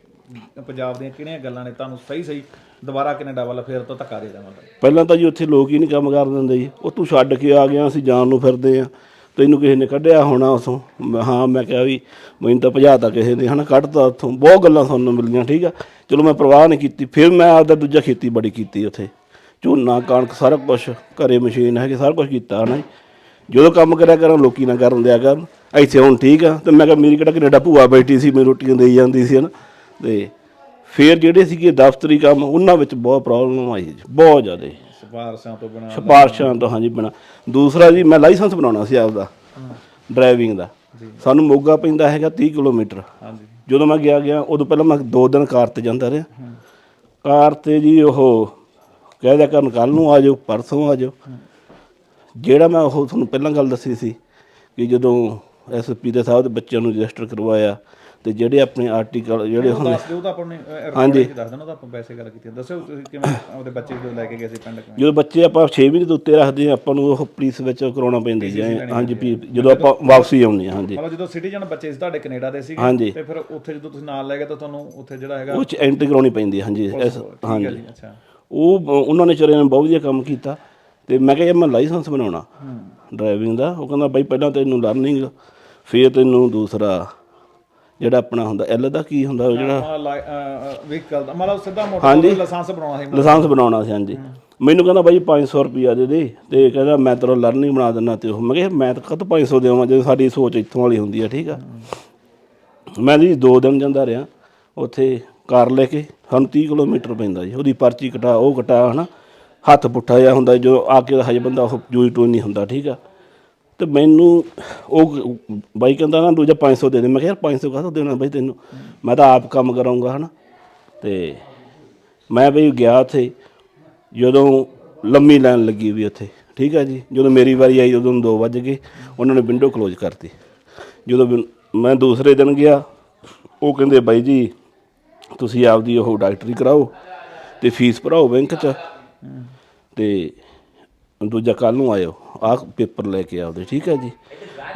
ਪੰਜਾਬ ਦੀਆਂ ਕਿਹੜੀਆਂ ਗੱਲਾਂ ਨੇ ਤੁਹਾਨੂੰ ਸਹੀ ਸਹੀ ਦੁਬਾਰਾ ਕੈਨੇਡਾ ਵੱਲ ਫੇਰ ਤੋਂ ਧੱਕਾ ਦੇ ਦੇਵਾਂਗਾ ਪਹਿਲਾਂ ਤਾਂ ਜੀ ਉੱਥੇ ਲੋਕ ਹੀ ਨਹੀਂ ਕੰਮ ਕਰ ਦਿੰਦੇ ਜੀ। ਉਹ ਤੂੰ ਛੱਡ ਕੇ ਆ ਗਿਆ ਅਸੀਂ ਜਾਣ ਨੂੰ ਫਿਰਦੇ ਆ ਤੈਨੂੰ ਕਿਸੇ ਨੇ ਕੱਢਿਆ ਹੋਣਾ ਉਥੋਂ। ਹਾਂ ਮੈਂ ਕਿਹਾ ਵੀ ਮੈਨੂੰ ਤਾਂ ਭਜਾਤਾ ਕਿਸੇ ਨੇ ਹਨਾ ਕੱਢਤਾ ਉੱਥੋਂ। ਬਹੁਤ ਗੱਲਾਂ ਸੁਣਨ ਨੂੰ ਮਿਲੀਆਂ ਠੀਕ ਆ। ਚਲੋ ਮੈਂ ਪਰਵਾਹ ਨਹੀਂ ਕੀਤੀ ਫਿਰ ਮੈਂ ਆਪਦਾ ਦੂਜਾ ਖੇਤੀ ਬੜੀ ਕੀਤੀ ਉੱਥੇ। ਝੋਨਾ ਕਣਕ ਸਾਰਾ ਕੁਝ ਘਰੇ ਮਸ਼ੀਨ ਹੈਗੀ ਸਾਰਾ ਕੁਝ ਕੀਤਾ ਹਨਾ ਜੀ ਜਦੋਂ ਕੰਮ ਕਰਿਆ ਕਰਨ ਲੋਕੀ ਨਾ ਕਰਨ ਦਿਆ ਕਰਨ। ਇੱਥੇ ਹੁਣ ਠੀਕ ਆ ਤੇ ਮੈਂ ਕਿਹਾ ਮੇਰੀ ਕਿਹੜਾ ਕੈਨੇਡਾ ਭੂਆ ਬੈਠੀ ਸੀ ਮੈਨੂੰ ਰੋਟੀਆਂ ਦੇਈ ਜਾਂਦੀ ਸੀ ਹਨਾ। ਤੇ ਫਿਰ ਜਿਹੜੇ ਸੀਗੇ ਦਫ਼ਤਰੀ ਕੰਮ ਉਹਨਾਂ ਵਿੱਚ ਬਹੁਤ ਪ੍ਰੋਬਲਮ ਆਈ ਜੀ ਬਹੁਤ ਜ਼ਿਆਦਾ। ਸਿਫਾਰਸ਼ਾਂ ਤੋਂ ਬਿਨਾਂ। ਸਿਫਾਰਸ਼ਾਂ ਤੋਂ ਹਾਂਜੀ ਬਣਾ ਦੂਸਰਾ ਜੀ ਮੈਂ ਲਾਇਸੈਂਸ ਬਣਾਉਣਾ ਸੀ ਆਪਦਾ ਡਰਾਈਵਿੰਗ ਦਾ। ਸਾਨੂੰ ਮੋਗਾ ਪੈਂਦਾ ਹੈਗਾ 30 ਕਿਲੋਮੀਟਰ। ਹਾਂਜੀ। ਜਦੋਂ ਮੈਂ ਗਿਆ ਗਿਆ ਉਦੋਂ ਪਹਿਲਾਂ ਮੈਂ 2 ਦਿਨ ਕਾਰ ਤੇ ਜਾਂਦਾ ਰਿਹਾ। ਕਾਰ ਤੇ ਜੀ ਉਹ ਕਹਿ ਦਿਆ ਕਰਨ ਕੱਲ ਨੂੰ ਆ ਜਾਓ ਪਰਸੋਂ ਆ ਜਾਓ ਜਿਹੜਾ ਮੈਂ ਉਹ ਤੁਹਾਨੂੰ ਪਹਿਲਾਂ ਗੱਲ ਦੱਸੀ ਸੀ ਕਿ ਜਦੋਂ ਐਸਪੀ ਦੇ ਸਾਹਿਬ ਦੇ ਬੱਚਿਆਂ ਨੂੰ ਰਜਿਸਟਰ ਕਰਵਾਇਆ ਤੇ ਜਿਹੜੇ ਆਪਣੇ ਆਰਟੀਕਲ ਜਿਹੜੇ ਉਹ ਹੁੰਦੇ ਦੱਸ ਦਿਓ ਤਾਂ ਆਪਾਂ ਨੇ ਹਾਂਜੀ। ਦੱਸ ਦੇਣਾ ਤਾਂ ਆਪਾਂ ਵੈਸੇ ਗੱਲ ਕੀਤੀ ਹੈ। ਦੱਸਿਓ ਤੁਸੀਂ ਕਿਵੇਂ ਆਪਦੇ ਬੱਚੇ ਜਦੋਂ ਲੈ ਕੇ ਗਏ ਸੀ ਪਿੰਡ ਕਿਵੇਂ? ਜਦੋਂ ਬੱਚੇ ਆਪਾਂ 6 ਮਹੀਨੇ ਦੇ ਉੱਤੇ ਰੱਖਦੇ ਆ ਆਪਾਂ ਨੂੰ ਉਹ ਪੁਲਿਸ ਵਿੱਚ ਕਰਾਉਣਾ ਪੈਂਦਾ ਜੀ। ਹਾਂਜੀ ਵੀ ਜਦੋਂ ਆਪਾਂ ਵਾਪਸੀ ਆਉਂਦੇ ਹਾਂ ਹਾਂਜੀ। ਮਤਲਬ ਜਦੋਂ ਸਿਟੀਜ਼ਨ ਬੱਚੇ ਸੀ ਤੁਹਾਡੇ ਕੈਨੇਡਾ ਦੇ ਸੀਗੇ ਹਾਂਜੀ। ਤੇ ਫਿਰ ਉੱਥੇ ਜਦੋਂ ਤੁਸੀਂ ਨਾਲ ਲੈ ਗਏ ਤਾਂ ਤੁਹਾਨੂੰ ਉੱਥੇ ਜਿਹੜਾ ਹੈਗਾ ਉਹ ਚ ਐਂਟਰੀ ਕਰਾਉਣੀ ਪੈਂਦੀ ਹੈ ਹਾਂਜੀ ਇਸ- ਠੀਕ ਹੈ ਜੀ ਅੱਛਾ। ਉਹ ਬ- ਉਹਨਾਂ ਨੇ ਚਰੇ ਨੇ ਬਹੁਤ ਵਧੀਆ ਕੰਮ ਕੀਤਾ ਤੇ ਮੈਂ ਕਿਹਾ ਯਾਰ ਮੈਂ ਲਾਇਸੈਂਸ ਬਣਾਉਣਾ ਡਰਾਈਵਿੰਗ ਦਾ। ਉਹ ਕਹਿੰਦਾ ਬਾਈ ਪਹਿਲਾਂ ਤੈਨੂੰ ਲਰਨਿੰਗ ਫਿਰ ਤੈਨੂੰ ਦੂਸਰਾ ਜਿਹੜਾ ਆਪਣਾ ਹੁੰਦਾ ਐਲ ਦਾ ਕੀ ਹੁੰਦਾ ਉਹ ਜਿਹੜਾ ਵਹੀਕਲ ਦਾ। ਮਤਲਬ ਸਿੱਧਾ ਮੋਟਰ ਲਾਇਸੈਂਸ ਬਣਾਉਣਾ ਸੀ। ਲਾਇਸੈਂਸ ਬਣਾਉਣਾ ਸੀ ਹਾਂਜੀ। ਮੈਨੂੰ ਕਹਿੰਦਾ ਬਾਈ 500 ਰੁਪਿਆ ਦੇ ਦੇ ਤੇ ਕਹਿੰਦਾ ਮੈਂ ਤੇਰਾ ਲਰਨਿੰਗ ਬਣਾ ਦਿੰਦਾ ਤੇ ਉਹ ਮੈਂ ਕਿਹਾ ਮੈਂ ਤਾਂ ਕਦ 500 ਦੇਵਾਂ ਜਦੋਂ ਸਾਡੀ ਸੋਚ ਇੱਥੋਂ ਵਾਲੀ ਹੁੰਦੀ ਆ ਠੀਕ ਆ। ਮੈਂ ਜੀ 2 ਦਿਨ ਜਾਂਦਾ ਰਿਹਾ ਉੱਥੇ ਕਾਰ ਲੈ ਕੇ, ਸਾਨੂੰ 30 ਕਿਲੋਮੀਟਰ ਪੈਂਦਾ ਜੀ, ਉਹਦੀ ਪਰਚੀ ਕਟਾ, ਉਹ ਕਟਾ, ਹਨਾ। ਹੱਥ ਪੁੱਠਾ ਜਿਹਾ ਹੁੰਦਾ, ਜੋ ਆ ਕੇ ਹਜੇ ਬੰਦਾ ਉਹ ਜੂਈ ਟੋਈ ਨਹੀਂ ਹੁੰਦਾ, ਠੀਕ ਆ। ਤੇ ਮੈਨੂੰ ਉਹ ਬਾਈ ਕਹਿੰਦਾ ਨਾ, ਦੂਜਾ 500 ਦੇ ਦੇ। ਮੈਂ ਕਿਹਾ, ਯਾਰ 500 ਕਾਹਤੋਂ ਦੇਣਾ ਬਾਈ ਤੈਨੂੰ? ਮੈਂ ਤਾਂ ਆਪ ਕੰਮ ਕਰਾਉਂਗਾ, ਹਨਾ। ਤੇ ਮੈਂ ਬਈ ਗਿਆ ਉੱਥੇ, ਜਦੋਂ ਲੰਮੀ ਲਾਈਨ ਲੱਗੀ ਵੀ ਉੱਥੇ, ਠੀਕ ਆ ਜੀ। ਜਦੋਂ ਮੇਰੀ ਵਾਰੀ ਆਈ, ਉਦੋਂ 2 ਵਜ ਗਏ, ਉਹਨਾਂ ਨੇ ਵਿੰਡੋ ਕਲੋਜ਼ ਕਰਤੀ। ਜਦੋਂ ਵਿੰ- ਮੈਂ ਦੂਸਰੇ ਦਿਨ ਗਿਆ, ਉਹ ਕਹਿੰਦੇ ਬਾਈ ਜੀ ਤੁਸੀਂ ਆਪਦੀ ਉਹ ਡਾਕਟਰੀ ਕਰਾਓ ਤੇ ਫੀਸ ਭਰਾਓ ਬੈਂਕ 'ਚ ਤੇ ਦੂਜਾ ਕੱਲ ਨੂੰ ਆਇਓ, ਆਹ ਪੇਪਰ ਲੈ ਕੇ ਆਉਦੇ ਠੀਕ ਹੈ ਜੀ।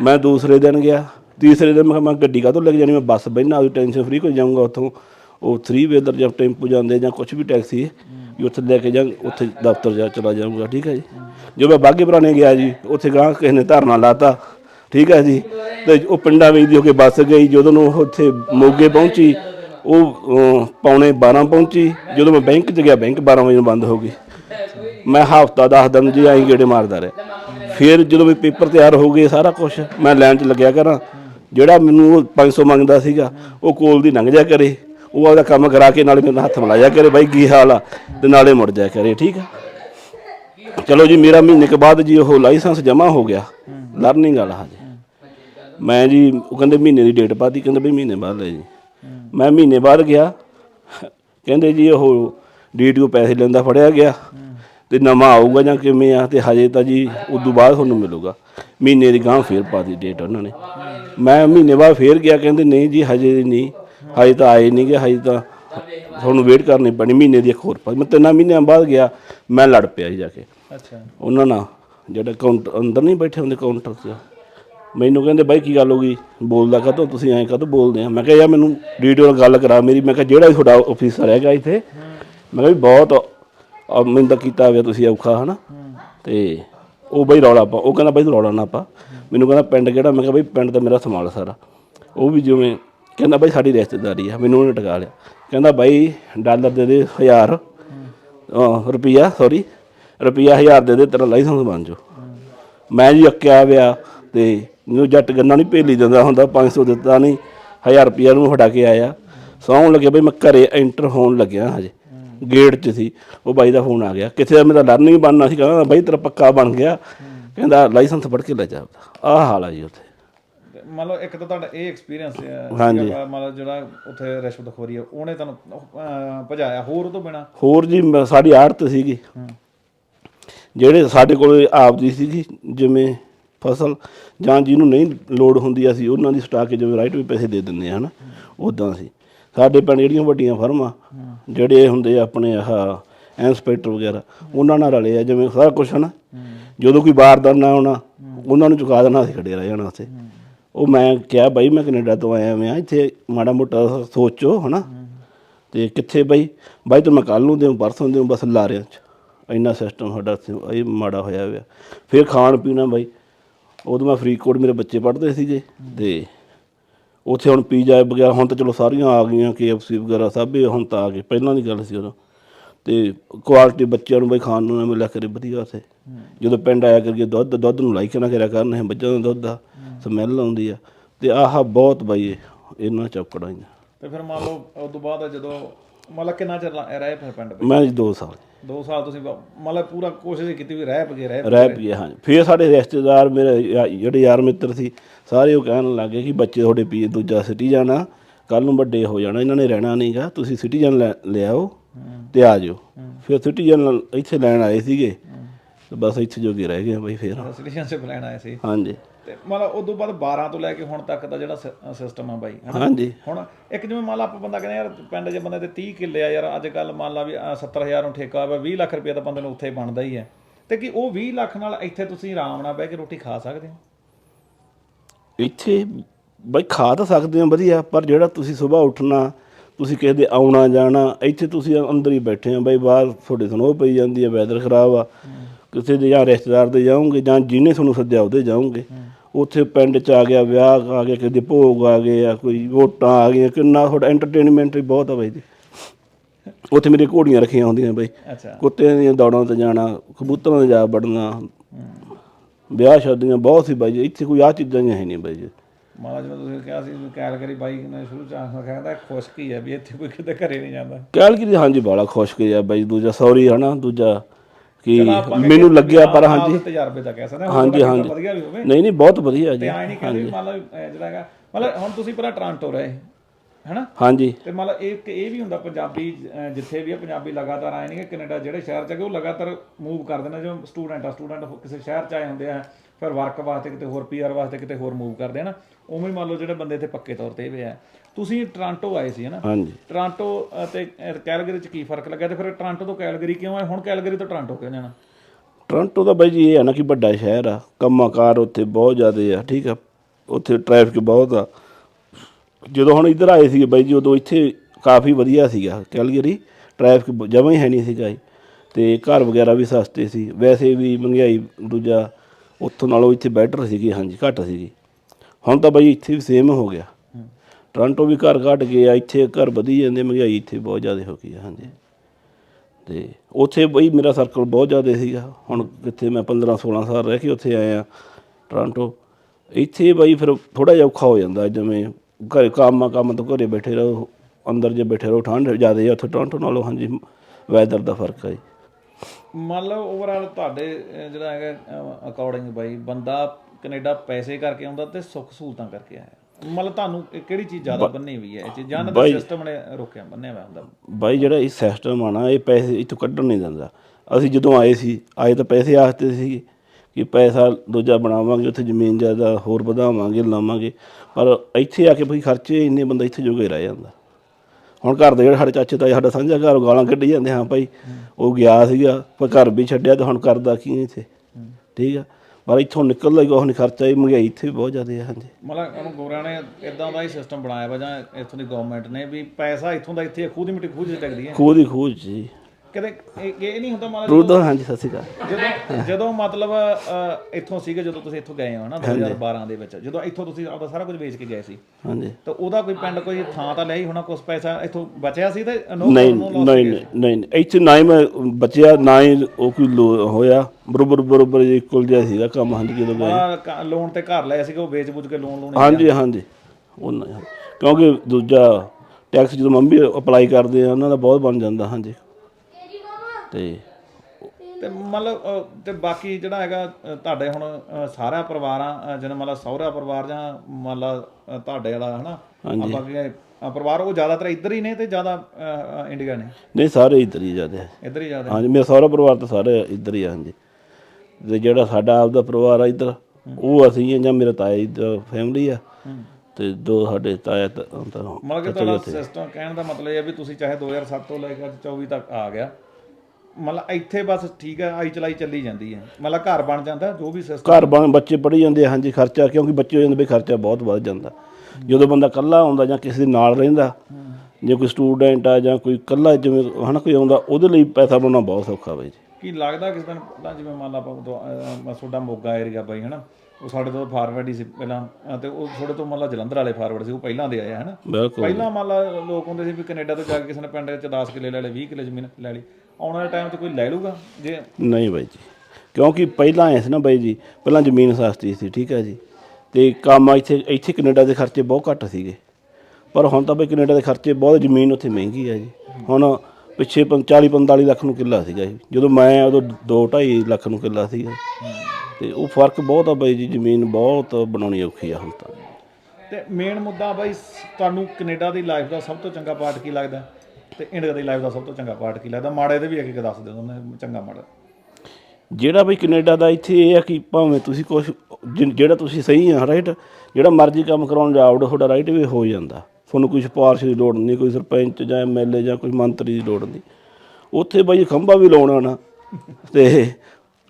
ਮੈਂ ਦੂਸਰੇ ਦਿਨ ਗਿਆ, ਤੀਸਰੇ ਦਿਨ ਮੈਂ ਕਿਹਾ ਮੈਂ ਗੱਡੀ ਕਾਹਤੋਂ ਲੈ ਕੇ ਜਾਣੀ, ਮੈਂ ਬੱਸ ਬਹਿਣਾ ਉਹਦੀ ਟੈਨਸ਼ਨ ਫਰੀ ਕੋਈ ਜਾਊਂਗਾ ਉੱਥੋਂ। ਉਹ 3 ਵੀਲਰ ਜਾਂ ਟੈਂਪੂ ਜਾਂਦੇ ਜਾਂ ਕੁਝ ਵੀ ਟੈਕਸੀ ਵੀ ਉੱਥੇ ਲੈ ਕੇ ਜਾਂ ਉੱਥੇ ਦਫ਼ਤਰ ਜਾ ਚਲਾ ਜਾਊਂਗਾ, ਠੀਕ ਹੈ ਜੀ। ਜੋ ਮੈਂ ਬਾਗੇ ਪੁਰਾਣੇ ਗਿਆ ਜੀ, ਉੱਥੇ ਗਾਂ ਕਿਸੇ ਨੇ ਧਰਨਾ ਲਾਤਾ, ਠੀਕ ਹੈ ਜੀ। ਤੇ ਉਹ ਪਿੰਡਾਂ ਵਿੱਚ ਦੀ ਹੋ ਕੇ ਬੱਸ ਗਈ, ਜਦੋਂ ਨੂੰ ਉਹ ਉੱਥੇ ਮੋਗੇ ਪਹੁੰਚੀ ਉਹ ਪੌਣੇ 12 ਪਹੁੰਚੀ। ਜਦੋਂ ਮੈਂ ਬੈਂਕ 'ਚ ਗਿਆ ਬੈਂਕ 12 ਵਜੇ ਨੂੰ ਬੰਦ ਹੋ ਗਈ। ਮੈਂ ਹਫਤਾ 10 ਦਿਨ ਜੀ ਆਈ ਗੇੜੇ ਮਾਰਦਾ ਰਿਹਾ। ਫਿਰ ਜਦੋਂ ਵੀ ਪੇਪਰ ਤਿਆਰ ਹੋ ਗਏ ਸਾਰਾ ਕੁਝ ਮੈਂ ਲਾਈਨ 'ਚ ਲੱਗਿਆ ਕਰਾਂ। ਜਿਹੜਾ ਮੈਨੂੰ ਉਹ 500 ਮੰਗਦਾ ਸੀਗਾ ਉਹ ਕੋਲ ਦੀ ਲੰਘ ਜਾ ਕਰੇ। ਉਹ ਆਪਦਾ ਕੰਮ ਕਰਾ ਕੇ ਨਾਲੇ ਮੇਰੇ ਹੱਥ ਮਿਲਾਇਆ ਕਰੇ ਬਾਈ ਕੀ ਹਾਲ ਆ? ਤੇ ਨਾਲੇ ਮੁੜ ਜਾ ਕਰੇ ਠੀਕ ਆ? ਚਲੋ ਜੀ ਮੇਰਾ ਮਹੀਨੇ ਕੇ ਬਾਅਦ ਜੀ ਉਹ ਲਾਇਸੈਂਸ ਜਮ੍ਹਾਂ ਹੋ ਗਿਆ। ਲਰਨਿੰਗ ਵਾਲਾ ਹਜੇ। ਮੈਂ ਜੀ ਉਹ ਕਹਿੰਦੇ ਮਹੀਨੇ ਦੀ ਡੇਟ ਪਾਤੀ ਕਹਿੰਦੇ ਵੀ ਮਹੀਨੇ ਬਾਅਦ ਲੈ ਜੀ। ਮੈਂ ਮਹੀਨੇ ਬਾਅਦ ਗਿਆ। ਕਹਿੰਦੇ ਜੀ ਉਹ ਡੀਟੀਓ ਪੈਸੇ ਲੈਂਦਾ ਫੜਿਆ ਗਿਆ। ਤੇ ਨਵਾਂ ਆਊਗਾ ਜਾਂ ਕਿਵੇਂ ਆ ਤੇ ਹਜੇ ਤਾਂ ਜੀ ਉਦੋਂ ਬਾਅਦ ਤੁਹਾਨੂੰ ਮਿਲੂਗਾ। ਮਹੀਨੇ ਦੀ ਗਾਂ ਫੇਰ ਪਾਤੀ ਡੇਟ ਉਹਨਾਂ ਨੇ। ਮੈਂ ਮਹੀਨੇ ਬਾਅਦ ਫੇਰ ਗਿਆ ਕਹਿੰਦੇ ਨਹੀਂ ਜੀ ਹਜੇ ਨਹੀਂ। ਹਜੇ ਤਾਂ ਆਏ ਨਹੀਂ ਗੇ ਹਜੇ ਤਾਂ ਤੁਹਾਨੂੰ ਵੇਟ ਕਰਨੀ ਪੈਣੀ ਮਹੀਨੇ ਦੀ ਇੱਕ ਹੋਰ ਪਾ। ਮੈਂ ਤਿੰਨਾਂ ਮਹੀਨਿਆਂ ਬਾਅਦ ਗਿਆ ਮੈਂ ਲੜ ਪਿਆ ਜੀ ਜਾ ਕੇ। ਅੱਛਾ। ਉਹਨਾਂ ਨਾਲ ਜਿਹੜਾ ਕਾਊਂਟਰ ਅੰਦਰ ਨਹੀਂ ਬੈਠੇ ਹੁੰਦੇ ਕਾਊਂਟਰ 'ਚ ਮੈਨੂੰ ਕਹਿੰਦੇ ਬਾਈ ਕੀ ਗੱਲ ਹੋ ਗਈ? ਬੋਲਦਾ ਕਾਹਤੋਂ? ਤੁਸੀਂ ਐਂ ਕਾਹਤੋਂ ਬੋਲਦੇ ਆ? ਮੈਂ ਕਿਹਾ ਯਾਰ ਮੈਨੂੰ ਵੀਡੀਓ ਨਾਲ ਗੱਲ ਕਰਾ ਮੇਰੀ। ਮੈਂ ਕਿਹਾ ਜਿਹੜਾ ਵੀ ਤੁਹਾਡਾ ਆਫੀਸਰ ਹੈਗਾ ਇੱਥੇ, ਮੈਂ ਕਿਹਾ ਵੀ ਬਹੁਤ ਅਹ ਮੈਨੂੰ ਤਾਂ ਕੀਤਾ ਹੋਇਆ ਤੁਸੀਂ ਔਖਾ, ਹਨਾ? ਤੇ ਉਹ ਬਈ ਰੌਲਾ ਪਾ, ਉਹ ਕਹਿੰਦਾ ਬਾਈ ਤੂੰ ਰੌਲਾ ਨਾ ਪਾ। ਮੈਨੂੰ ਕਹਿੰਦਾ ਪਿੰਡ ਕਿਹੜਾ? ਮੈਂ ਕਿਹਾ ਬਈ ਪਿੰਡ ਤਾਂ ਮੇਰਾ ਸਮਾਲ ਸਾਰਾ। ਉਹ ਵੀ ਜਿਵੇਂ ਕਹਿੰਦਾ ਬਾਈ ਸਾਡੀ ਰਿਸ਼ਤੇਦਾਰੀ ਆ, ਮੈਨੂੰ ਉਹਨੇ ਟਕਾ ਲਿਆ। ਕਹਿੰਦਾ ਬਾਈ ਡਾਲਰ ਦੇ ਦੇ 1000 ਅਹ ਰੁਪਈਆ ਸੌਰੀ ਰੁਪਈਆ 1000 ਦੇ ਦੇ, ਤੇਰਾ ਲਾਇਸੈਂਸ ਬਣ ਜਾਓ ਮੈਂ ਜੀ ਅੱਕਿਆ ਵਿਆ ਤੇ ਨੂੰ ਜੱਟ ਗੰਨਾ ਨਹੀਂ ਭੇਲੀ ਦਿੰਦਾ ਹੁੰਦਾ 500 ਦਿੱਤਾ ਨਹੀਂ 1000 ਰੁਪਈਆ ਨੂੰ ਫੜਾ ਕੇ ਆਇਆ। ਸੌਣ ਲੱਗੇ ਬਈ ਮੈਂ ਘਰੇ ਐਂਟਰ ਹੋਣ ਲੱਗਿਆ ਹਜੇ ਗੇਟ 'ਚ ਸੀ। ਉਹ ਬਾਈ ਦਾ ਫੋਨ ਆ ਗਿਆ। ਕਿੱਥੇ ਮੇਰਾ ਲਰਨਿੰਗ ਬਣਨਾ ਸੀ ਕਹਿੰਦਾ ਬਾਈ ਤੇਰਾ ਪੱਕਾ ਬਣ ਗਿਆ। ਕਹਿੰਦਾ ਲਾਇਸੈਂਸ ਫੜ ਕੇ ਲੈ ਜਾ ਆਹ ਹਾਲ ਆ ਜੀ ਉੱਥੇ। ਲਓ ਇੱਕ ਤਾਂ ਤੁਹਾਡਾ ਇਹ ਐਕਸਪੀਰੀਅੰਸ ਹਾਂਜੀ। ਮੰਨ ਲਓ ਜਿਹੜਾ ਉੱਥੇ ਰਿਸ਼ਵਤਖੋਰੀ ਆ ਉਹਨੇ ਤੁਹਾਨੂੰ ਭਜਾਇਆ ਹੋਰ ਉਹ ਤੋਂ ਬਿਨਾ? ਹੋਰ ਜੀ ਸਾਡੀ ਆੜਤ ਸੀਗੀ। ਜਿਹੜੇ ਸਾਡੇ ਕੋਲ ਆਪਦੀ ਸੀਗੀ ਜਿਵੇਂ ਫਸਲ ਜਾਂ ਜਿਹਨੂੰ ਨਹੀਂ ਲੋੜ ਹੁੰਦੀ ਅਸੀਂ ਉਹਨਾਂ ਦੀ ਸਟਾਕ ਜਿਵੇਂ ਰਾਈਟ ਵੀ ਪੈਸੇ ਦੇ ਦਿੰਦੇ ਆ, ਹਨਾ? ਉਦਾਂ ਸੀ। ਸਾਡੇ ਪਿੰਡ ਜਿਹੜੀਆਂ ਵੱਡੀਆਂ ਫਰਮਾਂ, ਜਿਹੜੇ ਹੁੰਦੇ ਆ ਆਪਣੇ ਆਹ ਇੰਸਪੈਕਟਰ ਵਗੈਰਾ, ਉਹਨਾਂ ਨਾਲ ਰਲੇ ਆ, ਜਿਵੇਂ ਸਾਰਾ ਕੁਝ ਹਨਾ? ਜਦੋਂ ਕੋਈ ਵਾਰਦਾਤ ਨਾ ਆਉਣਾ, ਉਹਨਾਂ ਨੂੰ ਚੁਕਾ ਦੇਣਾ ਸੀ ਖੜੇ ਰਹਿ ਜਾਣਾ ਉੱਥੇ। ਉਹ ਮੈਂ ਕਿਹਾ, ਬਾਈ, ਮੈਂ ਕੈਨੇਡਾ ਤੋਂ ਆਇਆ ਮੈਂ ਇੱਥੇ ਮਾੜਾ ਮੋਟਾ ਸੋਚੋ, ਹਨਾ? ਤੇ ਕਿੱਥੇ ਬਾਈ? ਬਾਈ ਤੂੰ ਮੈਂ ਕੱਲ ਨੂੰ ਦੇਉ ਪਰਸੋਂ ਦੇਉ ਬਸ ਲਾਰਿਆਂ ਚ। ਇੰਨਾ ਸਿਸਟਮ ਸਾਡਾ ਇੱਥੇ, ਇਹ ਮਾੜਾ ਹੋਇਆ ਹੋਇਆ। ਫਿਰ ਖਾਣ ਪੀਣਾ ਬਾਈ। ਉਦੋਂ ਮੈਂ ਫਰੀਦਕੋਟ ਮੇਰੇ ਬੱਚੇ ਪੜ੍ਹਦੇ ਸੀਗੇ ਤੇ ਉੱਥੇ ਹੁਣ ਪੀਜ਼ਾ ਵਗੈਰਾ, ਹੁਣ ਤਾਂ ਚਲੋ ਸਾਰੀਆਂ ਆ ਗਈਆਂ KFC ਵਗੈਰਾ ਸਭ ਇਹ ਹੁਣ ਤਾਂ ਆ ਗਏ, ਪਹਿਲਾਂ ਦੀ ਗੱਲ ਸੀ ਉਦੋਂ। ਤੇ ਕੁਆਲਿਟੀ ਬੱਚਿਆਂ ਨੂੰ ਬਈ ਖਾਣ ਨੂੰ ਨਾ ਮਿਲਿਆ ਕਰੇ ਵਧੀਆ ਉੱਥੇ। ਜਦੋਂ ਪਿੰਡ ਆਇਆ ਕਰਕੇ ਦੁੱਧ ਦੁੱਧ ਨੂੰ ਲਾਈਕ ਨਾ ਕਰਿਆ ਕਰਨ ਇਹ ਬੱਚਿਆਂ ਦਾ ਦੁੱਧ ਆ ਸਮੈਲ ਆਉਂਦੀ ਆ। ਤੇ ਆਹ ਬਹੁਤ ਬਈ ਇਹਨਾਂ ਚੌਕੜਾਂ ਹੀ ਤੇ ਫਿਰ ਮੰਨ ਲਓ ਉਸ ਤੋਂ ਬਾਅਦ ਜਦੋਂ ਮੰਨ ਲਓ ਕਿੰਨਾ ਚਿਰ ਲਾ- ਰਹੇ ਫਿਰ ਪਿੰਡ ਵਿੱਚ? ਮੈਂ ਜੀ 2 ਸਾਲ। 2 ਸਾਲ ਤੁਸੀਂ ਬ- ਮੰਨ ਲਓ ਪੂਰਾ ਕੋਸ਼ਿਸ਼ ਕੀਤੀ ਵੀ ਰਹਿ ਪਗੇ ਰਹਿ ਰਹਿ ਪਏ ਹਾਂ ਫਿਰ ਸਾਡੇ ਰਿਸ਼ਤੇਦਾਰ ਮੇਰੇ ਯਾ- ਜਿਹੜੇ ਯਾਰ ਮਿੱਤਰ ਸੀ ਸਾਰੇ ਉਹ ਕਹਿਣ ਲੱਗੇ ਕਿ ਬੱਚੇ ਤੁਹਾਡੇ ਪੀ ਦੂਜਾ ਸਿਟੀਜ਼ਨ ਆ ਕੱਲ ਨੂੰ ਵੱਡੇ ਹੋ ਜਾਣਾ ਇਹਨਾਂ ਨੇ ਰਹਿਣਾ ਨਹੀਂਗਾ ਤੁਸੀਂ ਸਿਟੀਜ਼ਨ ਲਿਆਓ ਤੇ ਆ ਜਾਓ। ਫਿਰ ਸਿਟੀਜ਼ਨ ਇੱਥੇ ਲੈਣ ਆਏ ਸੀਗੇ ਤੇ ਬਸ ਇੱਥੇ ਜੋਗੇ ਰਹਿ ਗਏ ਬਈ ਫਿਰ। ਸਿਟੀਜ਼ਨਸ਼ਿਪ ਲੈਣ ਆਏ ਸੀ। ਹਾਂਜੀ। ਤੇ ਮੰਨ ਲਓ ਉਸ ਤੋਂ ਬਾਅਦ 12 ਤੋਂ ਲੈ ਕੇ ਹੁਣ ਤੱਕ ਦਾ ਜਿਹੜਾ ਸਿਸਟਮ ਆ ਬਾਈ ਹਾਂਜੀ। ਹੁਣ ਇੱਕ ਜਿਵੇਂ ਮੰਨ ਲਾ ਆਪਾਂ ਬੰਦਾ ਕਹਿੰਦਾ ਯਾਰ ਪਿੰਡ 'ਚ ਬੰਦੇ ਤੇ 30 ਕਿੱਲੇ ਆ ਯਾਰ ਅੱਜ ਕੱਲ ਮੰਨ ਲਾ ਵੀ ਅਹ 70000 ਨੂੰ ਠੇਕਾ ਹੋਵੇ 20 ਲੱਖ ਰੁਪਏ ਤਾਂ ਬੰਦੇ ਨੂੰ ਉੱਥੇ ਹੀ ਬਣਦਾ ਹੀ ਹੈ। ਤੇ ਕੀ ਉਹ 20 ਲੱਖ ਨਾਲ ਇੱਥੇ ਤੁਸੀਂ ਆਰਾਮ ਨਾਲ ਬਹਿ ਕੇ ਰੋਟੀ ਖਾ ਸਕਦੇ ਹੋ? ਇੱਥੇ ਬਈ ਖਾ ਤਾਂ ਸਕਦੇ ਆ ਵਧੀਆ ਪਰ ਜਿਹੜਾ ਤੁਸੀਂ ਸਵੇਰ ਉੱਠਣਾ ਤੁਸੀਂ ਕਿਸੇ ਦੇ ਆਉਣਾ ਜਾਣਾ ਇੱਥੇ ਤੁਸੀਂ ਅੰਦਰ ਹੀ ਬੈਠੇ ਆ ਬਈ ਬਾਹਰ ਤੁਹਾਡੇ ਸੁਣੋ ਪਈ ਜਾਂਦੀ ਹੈ ਵੈਦਰ ਖਰਾਬ ਆ। ਕਿਸੇ ਦੇ ਜਾਂ ਰਿਸ਼ਤੇਦਾਰ ਦੇ ਜਾਓਗੇ ਜਾਂ ਜਿਹਨੇ ਤੁਹਾਨੂੰ ਸੱਦਿਆ ਉਹਦੇ ਜਾਓਗੇ। ਉੱਥੇ ਪਿੰਡ ਚ ਆ ਗਿਆ ਵਿਆਹ ਆ ਗਿਆ ਦੇ ਭੋਗ ਆ ਗਏ ਆ ਕੋਈ ਵੋਟਾਂ ਆ ਗਈਆਂ ਕਿੰਨਾ ਤੁਹਾਡਾ ਐਂਟਰਟੇਨਮੈਂਟ ਵੀ ਬਹੁਤ ਆ ਬਈ ਜੀ। ਉੱਥੇ ਮੇਰੇ ਘੋੜੀਆਂ ਰੱਖੀਆਂ ਹੁੰਦੀਆਂ ਬਈ। ਅੱਛਾ। ਕੁੱਤਿਆਂ ਦੀਆਂ ਦੌੜਾਂ ਤੇ ਜਾਣਾ ਕਬੂਤਰਾਂ ਦੇ ਜਾ ਵੜਨਾ। ਵਿਆਹ ਸ਼ਾਦੀਆਂ ਬਹੁਤ ਸੀ ਬਾਈ ਜੀ ਇੱਥੇ ਕੋਈ ਆ ਚੀਜ਼ਾਂ ਹੀ ਹੈ ਨਹੀਂ ਬਾਈ ਜੀ। ਲਾ ਜਿਵੇਂ ਤੁਸੀਂ ਕਿਹਾ ਸੀ ਕੈਲਗਰੀ ਬਾਈ ਨੇ ਸ਼ੁਰੂ ਚ ਆਹ ਕਹਿੰਦਾ ਖੁਸ਼ਕ ਹੀ ਹੈ ਵੀ ਇੱਥੇ ਕੋਈ ਕਿਤੇ ਘਰੇ ਨਹੀਂ ਜਾਂਦਾ। ਕੈਲਗਰੀ ਹਾਂਜੀ ਬਾਲਾ ਖੁਸ਼ ਗਿਆ ਬਾਈ ਦੂਜਾ ਸੌਰੀ ਹਨਾ ਦੂਜਾ ਕਿ ਮੈਨੂੰ ਲੱਗਿਆ ਪਰ ਹਾਂਜੀ। ਦੇ ਤਜਰਬੇ ਤਾਂ ਕਹਿ ਸਕਦੇ ਹਾਂਜੀ ਹਾਂਜੀ। ਵਧੀਆ ਵੀ ਹੋਵੇ। ਨਹੀਂ ਨਹੀਂ ਬਹੁਤ ਵਧੀਆ ਜੀ। ਐ ਨਹੀਂ ਕਹਿੰਦੇ ਮੰਨ ਲਓ ਜਿਹੜਾ ਹੈਗਾ ਮਤਲਬ ਹੁਣ ਤੁਸੀਂ ਪਹਿਲਾਂ ਟ੍ਰਾਂਟੋ ਰਹੇ ਹੈਨਾ? ਹਾਂਜੀ। ਤੇ ਮਤਲਬ ਇਹ ਇਹ ਵੀ ਹੁੰਦਾ ਪੰਜਾਬੀ ਜਿੱਥੇ ਵੀ ਆ ਪੰਜਾਬੀ ਲਗਾਤਾਰ ਆਏ ਨਹੀਂ ਕਿ ਕੈਨੇਡਾ ਜਿਹੜੇ ਸ਼ਹਿਰ ਚ ਹੈਗੇ ਉਹ ਲਗਾਤਾਰ ਮੂਵ ਕਰਦੇ ਨੇ ਜਿਵੇਂ ਸਟੂਡੈਂਟ ਆ ਸਟੂਡੈਂਟ ਕਿਸੇ ਸ਼ਹਿਰ ਚ ਆਏ ਹੁੰਦੇ ਆ ਫਿਰ ਵਰਕ ਵਾਸਤੇ ਕਿਤੇ ਹੋਰ ਪੀਆਰ ਵਾਸਤੇ ਕਿਤੇ ਹੋਰ ਮੂਵ ਕਰਦੇ ਆ ਨਾ ਉਵੇਂ ਹੀ ਮੰਨ ਲਓ ਜਿਹੜੇ ਬੰਦੇ ਇੱਥੇ ਪੱਕੇ ਤੌਰ ਤੇ ਵੀ ਆ। ਤੁਸੀਂ ਟ੍ਰਾਂਟੋ ਆਏ ਸੀ ਹਨਾ ਹਾਂਜੀ। ਟ੍ਰਾਂਟੋ ਅਹ ਕੈਲਗਰੀ ਚ ਕੀ ਫ਼ਰਕ ਲੱਗਿਆ? ਤੇ ਫਿਰ ਟ੍ਰਾਂਟੋ ਤੋਂ ਕੈਲਗਰੀ ਕਿਉਂ ਆਏ? ਹੁਣ ਕੈਲਗਰੀ ਤੋਂ ਟ੍ਰਾਂਟੋ ਕਿਉਂ ਜਾਣਾ? ਟੋਰਾਂਟੋ ਦਾ ਬਾਈ ਜੀ ਇਹ ਹੈ ਨਾ ਕਿ ਵੱਡਾ ਸ਼ਹਿਰ ਆ। ਕੰਮਾਕਾਰ ਉੱਥੇ ਬਹੁਤ ਜ਼ਿਆਦੇ ਆ ਠੀਕ ਆ? ਉੱਥੇ ਟ੍ਰੈਫਿਕ ਬਹੁਤ ਆ। ਜਦੋਂ ਹੁਣ ਇੱਧਰ ਆਏ ਸੀਗੇ ਬਾਈ ਜੀ ਉਦੋਂ ਇੱਥੇ ਕਾਫੀ ਵਧੀਆ ਸੀਗਾ ਕੈਲਗਰੀ ਟ੍ਰੈਫਿਕ ਜਮਾਂ ਹੀ ਹੈ ਨਹੀਂ ਸੀਗਾ ਤੇ ਘਰ ਵਗੈਰਾ ਵੀ ਸਸਤੇ ਸੀ। ਵੈਸੇ ਵੀ ਮਹਿੰਗਾਈ ਦੂਜਾ ਉੱਥੋਂ ਨਾਲੋਂ ਇੱਥੇ ਬੈਟਰ ਸੀਗੀ ਹਾਂਜੀ ਘੱਟ ਸੀਗੀ। ਹੁਣ ਤਾਂ ਬਾਈ ਇੱਥੇ ਵੀ ਸੇਮ ਹੋ ਗਿਆ। ਟੋਰਾਂਟੋ ਵੀ ਘਰ ਘਟ ਗਏ ਆ ਇੱਥੇ ਘਰ ਵਧੀ ਜਾਂਦੇ ਮਹਿੰਗਾਈ ਇੱਥੇ ਬਹੁਤ ਜ਼ਿਆਦਾ ਹੋ ਗਈ ਆ ਹਾਂਜੀ। ਤੇ ਉੱਥੇ ਬਈ ਮੇਰਾ ਸਰਕਲ ਬਹੁਤ ਜ਼ਿਆਦਾ ਸੀਗਾ। ਹੁਣ ਕਿੱਥੇ ਮੈਂ 15 16 ਸਾਲ ਰਹਿ ਕੇ ਉੱਥੇ ਆਇਆ ਟੋਰਾਂਟੋ ਇੱਥੇ ਬਈ ਫਿਰ ਥੋੜਾ ਜਿਹਾ ਔਖਾ ਹੋ ਜਾਂਦਾ ਜਿਵੇਂ ਘਰੇ ਕੰਮ ਆ ਕੰਮ ਤੋਂ ਘਰੇ ਬੈਠੇ ਰਹੋ ਅੰਦਰ ਜੇ ਬੈਠੇ ਰਹੋ ਠੰਡ ਜ਼ਿਆਦਾ ਹੈ ਉੱਥੇ ਟੋਰਾਂਟੋ ਨਾਲੋਂ ਹਾਂਜੀ ਵੈਦਰ ਦਾ ਫ਼ਰਕ ਹੈ ਮੰਨ ਲਓ ਓਵਰਆਲ ਤੁਹਾਡੇ ਜਿਹੜਾ ਹੈਗਾ ਅਕੋਰਡਿੰਗ ਬਾਈ ਬੰਦਾ ਕੈਨੇਡਾ ਪੈਸੇ ਕਰਕੇ ਆਉਂਦਾ ਤੇ ਸੁੱਖ ਸਹੂਲਤਾਂ ਕਰਕੇ ਆਇਆ। ਮਤਲਬ ਤੁਹਾਨੂੰ ਇਹ ਕਿਹੜੀ ਚੀਜ਼ ਜ਼ਿਆਦਾ ਬੰਨੀ ਹੋਈ ਹੈ? ਇਹ ਚੀਜ਼ ਜਾਂ ਦਾ ਸਿਸਟਮ ਨੇ ਰੋਕਿਆ ਬੰਨਿਆ ਹੋਇਆ ਹੁੰਦਾ। ਬਾਈ ਜਿਹੜਾ ਇਹ ਸਿਸਟਮ ਆ ਨਾ ਇਹ ਪੈਸੇ ਇੱਥੋਂ ਕੱਢਣ ਨਹੀਂ ਦਿੰਦਾ। ਅਸੀਂ ਜਦੋਂ ਆਏ ਸੀ ਆਏ ਤਾਂ ਪੈਸੇ ਆਸਤੇ ਸੀ ਕਿ ਪੈਸਾ ਦੂਜਾ ਬਣਾਵਾਂਗੇ ਉੱਥੇ ਜ਼ਮੀਨ ਜ਼ਿਆਦਾ ਹੋਰ ਵਧਾਵਾਂਗੇ ਲਾਵਾਂਗੇ। ਪਰ ਇੱਥੇ ਆ ਕੇ ਬਈ ਖਰਚੇ ਇੰਨੇ ਬੰਦਾ ਇੱਥੇ ਜੋਗੇ ਰਹਿ ਜਾਂਦਾ। ਹੁਣ ਘਰ ਦੇ ਜਿਹੜੇ ਸਾਡੇ ਚਾਚੇ ਤਾਏ ਸਾਡਾ ਸਾਂਝਾ ਘਰ ਉਹ ਗਾਲਾਂ ਕੱਢੀ ਜਾਂਦੇ ਹਾਂ ਭਾਈ। ਉਹ ਗਿਆ ਸੀਗਾ ਪਰ ਘਰ ਵੀ ਛੱਡਿਆ ਤਾਂ ਹੁਣ ਕਰਦਾ ਕੀ ਹੈ ਇੱਥੇ। ਠੀਕ ਆ? ਪਰ ਇੱਥੋਂ ਨਿਕਲਦਾ ਹੀ ਕੁਛ ਨਹੀਂ ਖਰਚਾ ਹੀ ਮਹਿੰਗਾਈ ਇੱਥੇ ਵੀ ਬਹੁਤ ਜ਼ਿਆਦਾ ਹੈ ਹਾਂਜੀ। ਮਤਲਬ ਉਹਨੂੰ ਗੋਰਿਆਂ ਨੇ ਇਦਾਂ ਦਾ ਹੀ ਸਿਸਟਮ ਬਣਾਇਆ ਵਾ ਜਾਂ ਇੱਥੋਂ ਦੀ ਗਵਰਨਮੈਂਟ ਨੇ ਵੀ ਪੈਸਾ ਇੱਥੋਂ ਦਾ ਇੱਥੇ ਖੂਹ ਦੀ ਮਿੱਟੀ ਖੂਹ 'ਚ ਟਕਦੀ ਹੈ। ਖੂਹ ਦੀ ਖੂਹ ਜੀ। ਕਦੇ ਇਹ ਇਹ ਨਹੀਂ ਹੁੰਦਾ ਮਤਲਬ ਰੂਦਾ ਹਾਂਜੀ ਸਤਿ ਸ਼੍ਰੀ ਅਕਾਲ। ਜਦੋਂ ਜਦੋਂ ਮਤਲਬ ਅਹ, ਇੱਥੋਂ ਸੀਗੇ ਜਦੋਂ ਤੁਸੀਂ ਇੱਥੋਂ ਗਏ ਹੋ ਨਾ 2012 ਦੇ ਵਿੱਚ ਜਦੋਂ ਇੱਥੋਂ ਤੁਸੀਂ ਆਪਦਾ ਸਾਰਾ ਕੁਝ ਵੇਚ ਕੇ ਗਏ ਸੀ ਹਾਂਜੀ। ਤਾਂ ਉਹਦਾ ਕੋਈ ਪਿੰਡ ਕੋਈ ਥਾਂ ਤਾਂ ਲਈ ਹੋਣਾ ਕੁਝ ਪੈਸਾ ਇੱਥੋਂ ਬਚਿਆ ਸੀ ਤੇ no ਨਹੀਂ no loss ਨਹੀਂ ਨਹੀਂ ਨਹੀਂ ਇੱਥੇ ਨਾ ਹੀ ਮੈਂ ਬਚਿਆ ਨਾ ਹੀ ਉਹ ਕੋਈ ਲੋ- ਹੋਇਆ ਬਰੋਬਰ ਬਰੋਬਰ ਇਕੁਅਲ ਜਿਹਾ ਸੀਗਾ ਕੰਮ ਹਾਂਜੀ ਜਦੋਂ ਗਏ। ਆਹ ਕ- ਲੋਨ ਤੇ ਘਰ ਲਏ ਸੀਗੇ ਉਹ ਵੇਚ ਬੁੱਝ ਕੇ ਲੋਨ ਲੋਨ ਹਾਂਜੀ ਹਾਂਜੀ ਉਹਨਾਂ ਹੀ, ਕਿਉਂਕਿ ਦੂਜਾ ਟੈਕਸ ਜਦੋਂ ਮੰਮੀ ਅਪਲਾਈ ਕਰਦੇ ਆ ਉਹਨਾਂ ਦਾ ਬਹੁਤ ਬਣ ਜਾਂਦਾ ਹਾਂਜੀ। ਤੇ ਤੇ ਮਤਲਬ ਤੇ ਬਾਕੀ ਜਿਹੜਾ ਹੈਗਾ ਤੁਹਾਡੇ ਹੁਣ ਸਾਰਾ ਪਰਿਵਾਰਾਂ ਜਿਵੇਂ ਮਤਲਬ ਸਹੁਰਾ ਪਰਿਵਾਰ ਜਾਂ ਮਤਲਬ ਤੁਹਾਡੇ ਵਾਲਾ ਹਨਾ? ਆਪਾਂ ਕੀ ਪਰਿਵਾਰ ਉਹ ਜ਼ਿਆਦਾਤਰ ਇੱਧਰ ਹੀ ਨੇ ਤੇ ਜ਼ਿਆਦਾ ਇੰਡੀਆ ਨੇ? ਨਹੀਂ ਸਾਰੇ ਇੱਧਰ ਹੀ ਜਾਂਦੇ ਆ ਇੱਧਰ ਹੀ ਜ਼ਿਆਦਾ? ਹਾਂਜੀ ਮੇਰਾ ਸਹੁਰਾ ਪਰਿਵਾਰ ਤਾਂ ਸਾਰੇ ਇੱਧਰ ਹੀ ਆ ਹਾਂਜੀ। ਤੇ ਜਿਹੜਾ ਸਾਡਾ ਆਪਦਾ ਪਰਿਵਾਰ ਆ ਇੱਧਰ ਉਹ ਅਸੀਂ ਆ ਜਾਂ ਮੇਰੇ ਤਾਏ ਦੀ ਫੈਮਿਲੀ ਆ। ਤੇ ਦੋ ਸਾਡੇ ਤਾਇਆ ਤਾਂ ਮਤਲਬ ਕਿ ਤੁਹਾਡਾ ਸਿਸਟਮ ਕਹਿਣ ਦਾ ਮਤਲਬ ਇਹ ਹੈ ਵੀ ਤੁਸੀਂ ਚਾਹੇ 2007 ਤੋਂ ਲੈ ਕੇ ਅੱਜ 24 ਤੱਕ ਆ ਗਿਆ ਮਤਲਬ ਇੱਥੇ ਬਸ ਠੀਕ ਹੈ ਆਈ ਚਲਾਈ ਚੱਲੀ ਜਾਂਦੀ ਹੈ। ਮਤਲਬ ਘਰ ਬਣ ਜਾਂਦਾ ਜੋ ਵੀ ਸਿਸਟਮ ਘਰ ਬਣ ਬੱਚੇ ਪੜ੍ਹੀ ਜਾਂਦੇ ਆ, ਹਾਂਜੀ ਖਰਚਾ ਕਿਉਂਕਿ ਬੱਚੇ ਹੋ ਜਾਂਦੇ ਵੀ ਖਰਚਾ ਬਹੁਤ ਵੱਧ ਜਾਂਦਾ। ਜਦੋਂ ਬੰਦਾ ਇਕੱਲਾ ਆਉਂਦਾ ਜਾਂ ਕਿਸੇ ਦੇ ਨਾਲ ਰਹਿੰਦਾ ਜੇ ਕੋਈ ਸਟੂਡੈਂਟ ਆ ਜਾਂ ਕੋਈ ਇਕੱਲਾ ਜਿਵੇਂ ਹਨਾ ਕੋਈ ਆਉਂਦਾ ਉਹਦੇ ਲਈ ਪੈਸਾ ਬਣਾਉਣਾ ਬਹੁਤ ਸੌਖਾ ਬਾਈ ਜੀ। ਕੀ ਲੱਗਦਾ ਕਿਸ ਦਿਨ ਪਹਿਲਾਂ ਜਿਵੇਂ ਮੰਨ ਲਾ ਆਪਾਂ ਉਦੋਂ, ਅਹ, ਤੁਹਾਡਾ ਮੋਗਾ ਏਰੀਆ ਬਾਈ ਹਨਾ ਉਹ ਸਾਡੇ ਤੋਂ ਫਾਰਵਰਡ ਹੀ ਸੀ ਪਹਿਲਾਂ ਅਹ, ਤੇ ਉਹ ਤੁਹਾਡੇ ਤੋਂ ਮੰਨ ਲਾ ਜਲੰਧਰ ਵਾਲੇ ਫਾਰਵਰਡ ਸੀ ਉਹ ਪਹਿਲਾਂ ਦੇ ਆਏ ਆ, ਹਨਾ। ਬਿਲਕੁਲ। ਪਹਿਲਾਂ ਮੰਨ ਲਾ ਲੋਕ ਹੁੰਦੇ ਸੀ ਵੀ ਕੈਨੇਡਾ ਤੋਂ ਜਾ ਕੇ ਕਿਸੇ ਨੇ ਪਿੰਡ ਵਿੱਚ 10 ਕਿੱਲੇ ਲੈ ਲਏ 20 ਕਿੱਲੇ ਜ਼ਮੀਨ ਲੈ ਲਈ ਆਉਣ ਵਾਲੇ ਟਾਈਮ 'ਚ ਕੋਈ ਲੈ ਲੂਗਾ ਜੇ? ਨਹੀਂ ਬਾਈ ਜੀ। ਕਿਉਂਕਿ ਪਹਿਲਾਂ ਐ ਸੀ ਨਾ ਬਾਈ ਜੀ ਪਹਿਲਾਂ ਜ਼ਮੀਨ ਸਸਤੀ ਸੀ ਠੀਕ ਹੈ ਜੀ। ਤੇ ਕੰਮ ਇੱਥੇ ਇੱਥੇ ਕੈਨੇਡਾ ਦੇ ਖਰਚੇ ਬਹੁਤ ਘੱਟ ਸੀਗੇ। ਪਰ ਹੁਣ ਤਾਂ ਬਈ ਕੈਨੇਡਾ ਦੇ ਖਰਚੇ ਬਹੁਤ ਜ਼ਮੀਨ ਉੱਥੇ ਮਹਿੰਗੀ ਹੈ ਜੀ। ਹੁਣ ਪਿੱਛੇ 40 45 ਲੱਖ ਨੂੰ ਕਿੱਲਾ ਸੀਗਾ ਜੀ। ਜਦੋਂ ਮੈਂ ਉਦੋਂ 2 2.5 ਲੱਖ ਨੂੰ ਕਿੱਲਾ ਸੀਗਾ। ਤੇ ਉਹ ਫ਼ਰਕ ਬਹੁਤ ਆ ਬਾਈ ਜੀ ਜ਼ਮੀਨ ਬਹੁਤ ਬਣਾਉਣੀ ਔਖੀ ਆ ਹੁਣ ਤਾਂ। ਤੇ ਮੇਨ ਮੁੱਦਾ ਬਾਈ ਤੁਹਾਨੂੰ ਕੈਨੇਡਾ ਦੀ ਲਾਈਫ ਦਾ ਸਭ ਤੋਂ ਚੰਗਾ ਪਾਰਟ ਕੀ ਲੱਗਦਾ? ਤੇ ਇੰਡੀਆ ਦੀ ਲਾਈਫ ਦਾ ਸਭ ਤੋਂ ਚੰਗਾ ਪਾਰਟ ਕੀ ਲੱਗਦਾ? ਮਾੜੇ ਦੇ ਵੀ ਇੱਕ ਇੱਕ ਦੱਸ ਦਿਓ ਤੁਹਾਨੂੰ ਚੰਗਾ ਮਾੜਾ। ਜਿਹੜਾ ਬਈ ਕੈਨੇਡਾ ਦਾ ਇੱਥੇ ਇਹ ਆ ਕਿ ਭਾਵੇਂ ਤੁਸੀਂ ਕੁਝ ਜਿਹੜਾ ਤੁਸੀਂ ਸਹੀ ਆ ਰਾਈਟ ਜਿਹੜਾ ਮਰਜ਼ੀ ਕੰਮ ਕਰਾਉਣ ਜਾਵੜੋ ਤੁਹਾਡਾ ਰਾਈਟ ਵੀ ਹੋ ਜਾਂਦਾ। ਤੁਹਾਨੂੰ ਕੋਈ ਸਿਫਾਰਿਸ਼ ਦੀ ਲੋੜ ਨਹੀਂ, ਕੋਈ ਸਰਪੰਚ ਜਾਂ ਐਮਐਲਏ ਜਾਂ ਕੋਈ ਮੰਤਰੀ ਦੀ ਲੋੜ ਨਹੀਂ। ਉੱਥੇ ਬਾਈ ਖੰਭਾ ਵੀ ਲਾਉਣਾ ਨਾ, ਤੇ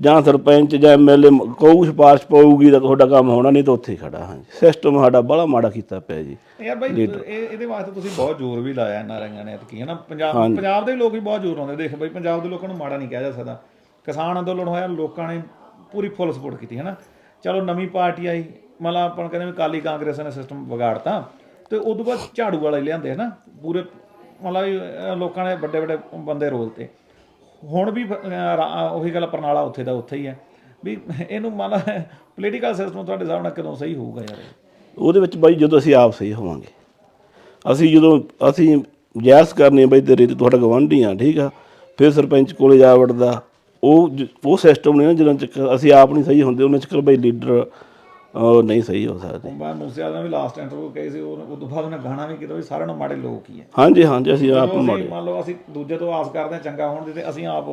ਜਾਂ ਸਰਪੰਚ ਜਾਂ ਐਮਐਲਏ ਕੋਈ ਸਿਫਾਰਿਸ਼ ਪਊਗੀ ਤਾਂ ਤੁਹਾਡਾ ਕੰਮ ਹੋਣਾ ਨਹੀਂ ਤਾਂ ਉੱਥੇ ਹੀ ਖੜਾ ਹਾਂਜੀ ਸਿਸਟਮ ਸਾਡਾ ਬੜਾ ਮਾੜਾ ਕੀਤਾ ਪਿਆ ਜੀ। ਯਾਰ ਬਾਈ ਇਹ ਇਹਦੇ ਵਾਸਤੇ ਤੁਸੀਂ ਬਹੁਤ ਜ਼ੋਰ ਵੀ ਲਾਇਆ ਨਾਰਿਆਂ ਨੇ ਕੀ ਹੈ ਨਾ ਪੰਜਾਬ ਪੰਜਾਬ ਦੇ ਲੋਕ ਵੀ ਬਹੁਤ ਜ਼ੋਰ ਲਾਉਂਦੇ ਦੇਖ ਬਾਈ ਪੰਜਾਬ ਦੇ ਲੋਕਾਂ ਨੂੰ ਮਾੜਾ ਨਹੀਂ ਕਿਹਾ ਜਾ ਸਕਦਾ। ਕਿਸਾਨ ਅੰਦੋਲਨ ਹੋਇਆ ਲੋਕਾਂ ਨੇ ਪੂਰੀ ਫੁੱਲ ਸਪੋਰਟ ਕੀਤੀ ਹੈ ਨਾ ਚਲੋ ਨਵੀਂ ਪਾਰਟੀ ਆਈ ਮਤਲਬ ਆਪਾਂ ਕਹਿੰਦੇ ਵੀ ਕਾਲੀ ਕਾਂਗਰਸ ਨੇ ਸਿਸਟਮ ਵਿਗਾੜਤਾ ਤੇ ਉਦੋਂ ਬਾਅਦ ਝਾੜੂ ਵਾਲੇ ਲਿਆਂਦੇ ਹੈ ਨਾ ਪੂਰੇ ਮਤਲਬ ਲੋਕਾਂ ਨੇ ਵੱਡੇ ਵੱਡੇ ਬੰਦੇ ਰੋਲ ਤੇ ਹੁਣ ਵੀ ਅਹ, ਉਹੀ ਗੱਲ ਪਰਨਾਲਾ ਉੱਥੇ ਦਾ ਉੱਥੇ ਹੀ ਹੈ। ਵੀ ਇਹਨੂੰ ਮੰਨ ਪੋਲੀਟੀਕਲ ਸਿਸਟਮ ਤੁਹਾਡੇ ਸਾਹਮਣੇ ਨਾਲ ਕਦੋਂ ਸਹੀ ਹੋਊਗਾ ਯਾਰ? ਉਹਦੇ ਵਿੱਚ ਬਾਈ ਜਦੋਂ ਅਸੀਂ ਆਪ ਸਹੀ ਹੋਵਾਂਗੇ। ਅਸੀਂ ਜਦੋਂ ਅਸੀਂ ਜੈਸ ਕਰਨੀ ਬਈ ਤੇਰੇ ਤੇ ਤੁਹਾਡਾ ਗਵਾਂਢੀ ਆ ਠੀਕ ਆ? ਫਿਰ ਸਰਪੰਚ ਕੋਲੇ ਜਾ ਵੜਦਾ। ਉਹ ਜ- ਉਹ ਸਿਸਟਮ ਨਹੀਂ ਨਾ ਜਦੋਂ ਤੱਕ ਅਸੀਂ ਆਪ ਨਹੀਂ ਸਹੀ ਹੁੰਦੇ ਉਹਨਾਂ ਚਿਰ ਬਈ ਲੀਡਰ ਉਹ ਨਹੀਂ ਸਹੀ ਹੋ ਸਕਦੇ। ਮੈਂ ਮੂਸੇ ਨੇ ਵੀ ਲਾਸਟ ਇੰਟਰਵਿਊ ਕਹੀ ਸੀ ਉਹ ਤੋਂ ਬਾਅਦ ਉਹਨੇ ਗਾਣਾ ਵੀ ਕੀਤਾ ਵੀ ਸਾਰਿਆਂ ਨੂੰ ਮਾੜੇ ਲੋਕ ਹੀ ਹੈ ਹਾਂਜੀ ਹਾਂਜੀ ਅਸੀਂ ਆਪ ਮਾੜੇ। ਮੰਨ ਲਓ ਅਸੀਂ ਦੂਜੇ ਤੋਂ ਆਸ ਕਰਦੇ ਹਾਂ ਚੰਗਾ ਹੋਣ ਦੀ ਤੇ ਅਸੀਂ ਆਪ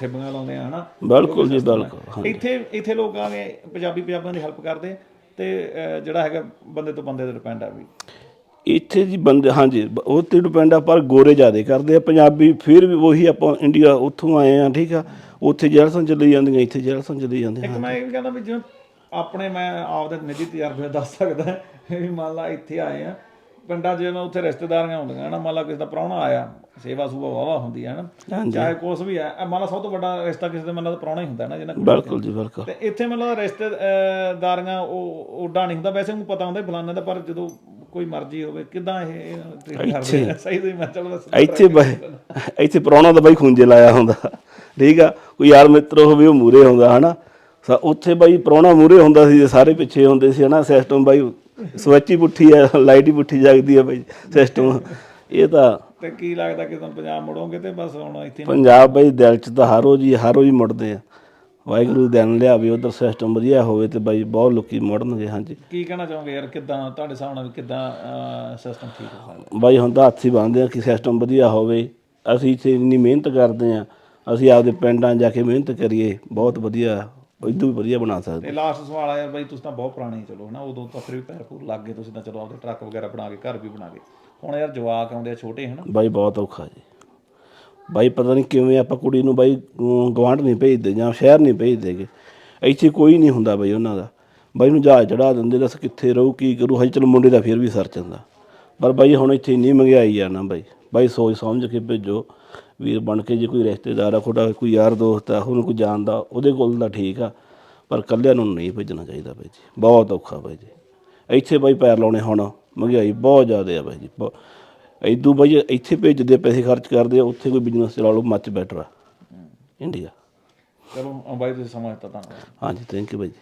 ਠਿੱਬੀਆਂ ਲਾਉਂਦੇ ਆ ਹਨਾ? ਬਿਲਕੁਲ ਜੀ ਬਿਲਕੁਲ ਇੱਥੇ ਇੱਥੇ ਲੋਕ ਆ ਕੇ ਪੰਜਾਬੀ ਪੰਜਾਬਾਂ ਦੀ ਹੈਲਪ ਕਰਦੇ ਤੇ ਜਿਹੜਾ ਹੈਗਾ ਬੰਦੇ ਤੋਂ ਬੰਦੇ ਤੇ ਡਿਪੈਂਡ ਆ ਵੀ। ਇੱਥੇ ਜੀ ਬੰਦੇ ਹਾਂਜੀ ਉਹ ਤੇ ਡਿਪੈਂਡ ਆ ਪਰ ਗੋਰੇ ਜ਼ਿਆਦੇ ਕਰਦੇ ਆ। ਪੰਜਾਬੀ ਫਿਰ ਵੀ ਉਹੀ ਆਪਾਂ ਇੰਡੀਆ ਉੱਥੋਂ ਆਏ ਆ ਠੀਕ ਆ? ਉੱਥੇ ਜੈਲਸਨ ਚੱਲੀ ਜਾਂਦੀਆਂ ਇੱਥੇ ਜੈਲਸਨ ਚੱਲੀ ਜਾਂਦੇ ਇੱਕ ਮੈਂ ਇਹ ਕਹਿੰਦਾ ਵੀ ਜਿਵੇਂ ਆਪਣੇ ਮੈਂ ਆਪਦੇ ਨਿੱਜੀ ਤਜਰਬੇ ਦੱਸ ਸਕਦਾ ਵੀ ਮੰਨ ਲਾ ਇੱਥੇ ਆਏ ਆ ਪਿੰਡਾਂ 'ਚ ਜਦੋਂ ਉੱਥੇ ਰਿਸ਼ਤੇਦਾਰੀਆਂ ਹੁੰਦੀਆਂ ਨਾ ਮੰਨ ਲਾ ਕਿਸੇ ਦਾ ਪ੍ਰਾਹੁਣਾ ਆਇਆ ਸੇਵਾ ਸੂਵਾ ਵਾਵਾ ਹੁੰਦੀ ਹੈ ਨਾ ਚਾਹੇ ਕੁਛ ਵੀ ਹੈ ਮੰਨ ਲਾ ਸਭ ਤੋਂ ਵੱਡਾ ਰਿਸ਼ਤਾ ਕਿਸੇ ਦੇ ਮੰਨ ਲਾ ਤਾਂ ਪ੍ਰਾਹੁਣਾ ਹੀ ਹੁੰਦਾ ਨਾ ਜਿਹਨਾਂ ਕੋਲ ਬਿਲਕੁਲ ਜੀ ਬਿਲਕੁਲ। ਤੇ ਇੱਥੇ ਮਤਲਬ ਰਿਸ਼ਤੇਦਾਰੀਆਂ ਉਹ ਓਡਾ ਨਹੀਂ ਹੁੰਦਾ ਵੈਸੇ ਉਹਨੂੰ ਪਤਾ ਹੁੰਦਾ ਫਲਾਣੇ ਦਾ ਪਰ ਜਦੋਂ ਕੋਈ ਮਰਜ਼ੀ ਹੋਵੇ ਕਿਦਾਂ ਇਹ ਟ੍ਰੀਟ ਕਰਦੇ ਸਹੀ ਤੁਸੀਂ ਮੈਂ ਚਲੋ ਇੱਥੇ ਬਾਈ ਇੱਥੇ ਪ੍ਰਾਹੁਣਾ ਤਾਂ ਬਾਈ ਖੁੰਝੇ ਲਾਇਆ ਹੁੰਦਾ। ਠੀਕ ਆ ਕੋਈ ਯਾਰ ਮਿੱਤਰ ਹੋਵੇ ਉਹ ਮੂਰੇ ਹੁੰਦਾ ਹਨਾ? ਸਾ ਉੱਥੇ ਬਾਈ ਪ੍ਰਾਹੁਣਾ ਮੂਰੇ ਹੁੰਦਾ ਸੀ ਤੇ ਸਾਰੇ ਪਿੱਛੇ ਹੁੰਦੇ ਸੀ ਹਨਾ? ਸਿਸਟਮ ਬਾਈ ਸਵਿਚ ਹੀ ਪੁੱਠੀ ਆ ਲਾਈਟ ਹੀ ਪੁੱਠੀ ਜਗਦੀ ਆ ਬਾਈ ਸਿਸਟਮ ਇਹ ਤਾਂ ਤੇ ਕੀ ਲੱਗਦਾ ਕਿ ਤੁਹਾਨੂੰ ਪੰਜਾਬ ਮੁੜੋਗੇ ਤੇ ਬਸ ਹੁਣ ਇੱਥੇ ਪੰਜਾਬ ਬਾਈ ਦਿਲ ਚ ਤਾਂ ਹਰ ਰੋਜ਼ ਹੀ ਹਰ ਰੋਜ਼ ਮੁੜਦੇ ਆ। ਵਾਹਿਗੁਰੂ ਦਿਨ ਲਿਆਵੇ ਉਧਰ ਸਿਸਟਮ ਵਧੀਆ ਹੋਵੇ ਤੇ ਬਾਈ ਬਹੁਤ ਲੋਕੀ ਮੁੜਨਗੇ ਹਾਂਜੀ। ਕੀ ਕਹਿਣਾ ਚਾਹੋਗੇ ਯਾਰ ਕਿਦਾਂ ਤੁਹਾਡੇ ਹਿਸਾਬ ਨਾਲ ਵੀ ਕਿਦਾਂ ਸਿਸਟਮ ਠੀਕ ਹੋ ਸਕਦਾ? ਬਾਈ ਹੁਣ ਤਾਂ ਹੱਥ ਹੀ ਬੰਨਦੇ ਆ ਕਿ ਸਿਸਟਮ ਵਧੀਆ ਹੋਵੇ। ਅਸੀਂ ਇੱਥੇ ਇੰਨੀ ਮਿਹਨਤ ਕਰਦੇ ਆ ਅਸੀਂ ਆਪਦੇ ਪਿੰਡਾਂ ਜਾ ਕੇ ਮਿਹਨਤ ਕਰੀਏ ਬਹੁਤ ਵਧੀਆ ਇਦੋਂ ਵੀ ਵਧੀਆ ਬਣਾ ਸਕਦੇ। ਤੇ ਲਾਸਟ ਸਵਾਲ ਆ ਯਾਰ ਬਾਈ ਤੁਸੀਂ ਤਾਂ ਬਹੁਤ ਪੁਰਾਣੇ ਚਲੋ ਹਨਾ ਉਦੋਂ ਤਾਂ ਫਿਰ ਵੀ ਪੈਰ ਪੂਰ ਲੱਗ ਗਏ ਤੁਸੀਂ ਤਾਂ ਚਲੋ ਆਪਦੇ ਟਰੱਕ ਵਗੈਰਾ ਬਣਾ ਕੇ ਘਰ ਵੀ ਬਣਾ ਗਏ ਹੁਣ ਯਾਰ ਜਵਾਕ ਆਉਂਦੇ ਆ ਛੋਟੇ ਹਨਾ। ਬਾਈ ਬਹੁਤ ਔਖਾ ਜੀ। ਬਾਈ ਪਤਾ ਨਹੀਂ ਕਿਵੇਂ ਆਪਾਂ ਕੁੜੀ ਨੂੰ ਬਾਈ ਗਵਾਂਢ ਨਹੀਂ ਭੇਜਦੇ ਜਾਂ ਸ਼ਹਿਰ ਨਹੀਂ ਭੇਜਦੇਗੇ ਇੱਥੇ ਕੋਈ ਨਹੀਂ ਹੁੰਦਾ ਬਾਈ ਉਹਨਾਂ ਦਾ। ਬਾਈ ਨੂੰ ਜਹਾਜ਼ ਚੜਾ ਦਿੰਦੇ ਦੱਸ ਕਿੱਥੇ ਰਹੂ ਕੀ ਕਰੂ ਹਜੇ ਚਲ ਮੁੰਡੇ ਦਾ ਫਿਰ ਵੀ ਸਰ ਜਾਂਦਾ। ਪਰ ਬਾਈ ਹੁਣ ਇੱਥੇ ਇੰਨੀ ਮਹਿੰਗਾਈ ਆ ਨਾ ਬਾਈ। ਬਾਈ ਸੋਚ ਸਮਝ ਕੇ ਭੇਜੋ। ਵੀਰ ਬਣ ਕੇ ਜੇ ਕੋਈ ਰਿਸ਼ਤੇਦਾਰ ਆ ਤੁਹਾਡਾ ਕੋਈ ਯਾਰ ਦੋਸਤ ਆ ਉਹਨੂੰ ਕੋਈ ਜਾਣਦਾ ਉਹਦੇ ਕੋਲ ਤਾਂ ਠੀਕ ਆ ਪਰ ਕੱਲਿਆਂ ਨੂੰ ਨਹੀਂ ਭੇਜਣਾ ਚਾਹੀਦਾ ਬਾਈ ਜੀ। ਬਹੁਤ ਔਖਾ ਬਾਈ ਜੀ। ਇੱਥੇ ਬਾਈ ਪੈਰ ਲਾਉਣੇ ਹੁਣ ਮਹਿੰਗਾਈ ਬਹੁਤ ਜ਼ਿਆਦਾ ਆ ਬਾਈ ਜੀ ਇਦੋਂ ਬਾਈ ਇੱਥੇ ਭੇਜਦੇ ਪੈਸੇ ਖਰਚ ਕਰਦੇ ਆ ਉੱਥੇ ਕੋਈ ਬਿਜ਼ਨਸ ਚਲਾ ਲਓ ਮੱਚ ਬੈਟਰ ਆ। ਇੰਡੀਆ ਚਲੋ ਬਾਈ ਤੁਸੀਂ ਸਮਾਂ ਦਿੱਤਾ ਧੰਨਵਾਦ। ਹਾਂਜੀ ਥੈਂਕ ਯੂ ਬਾਈ ਜੀ।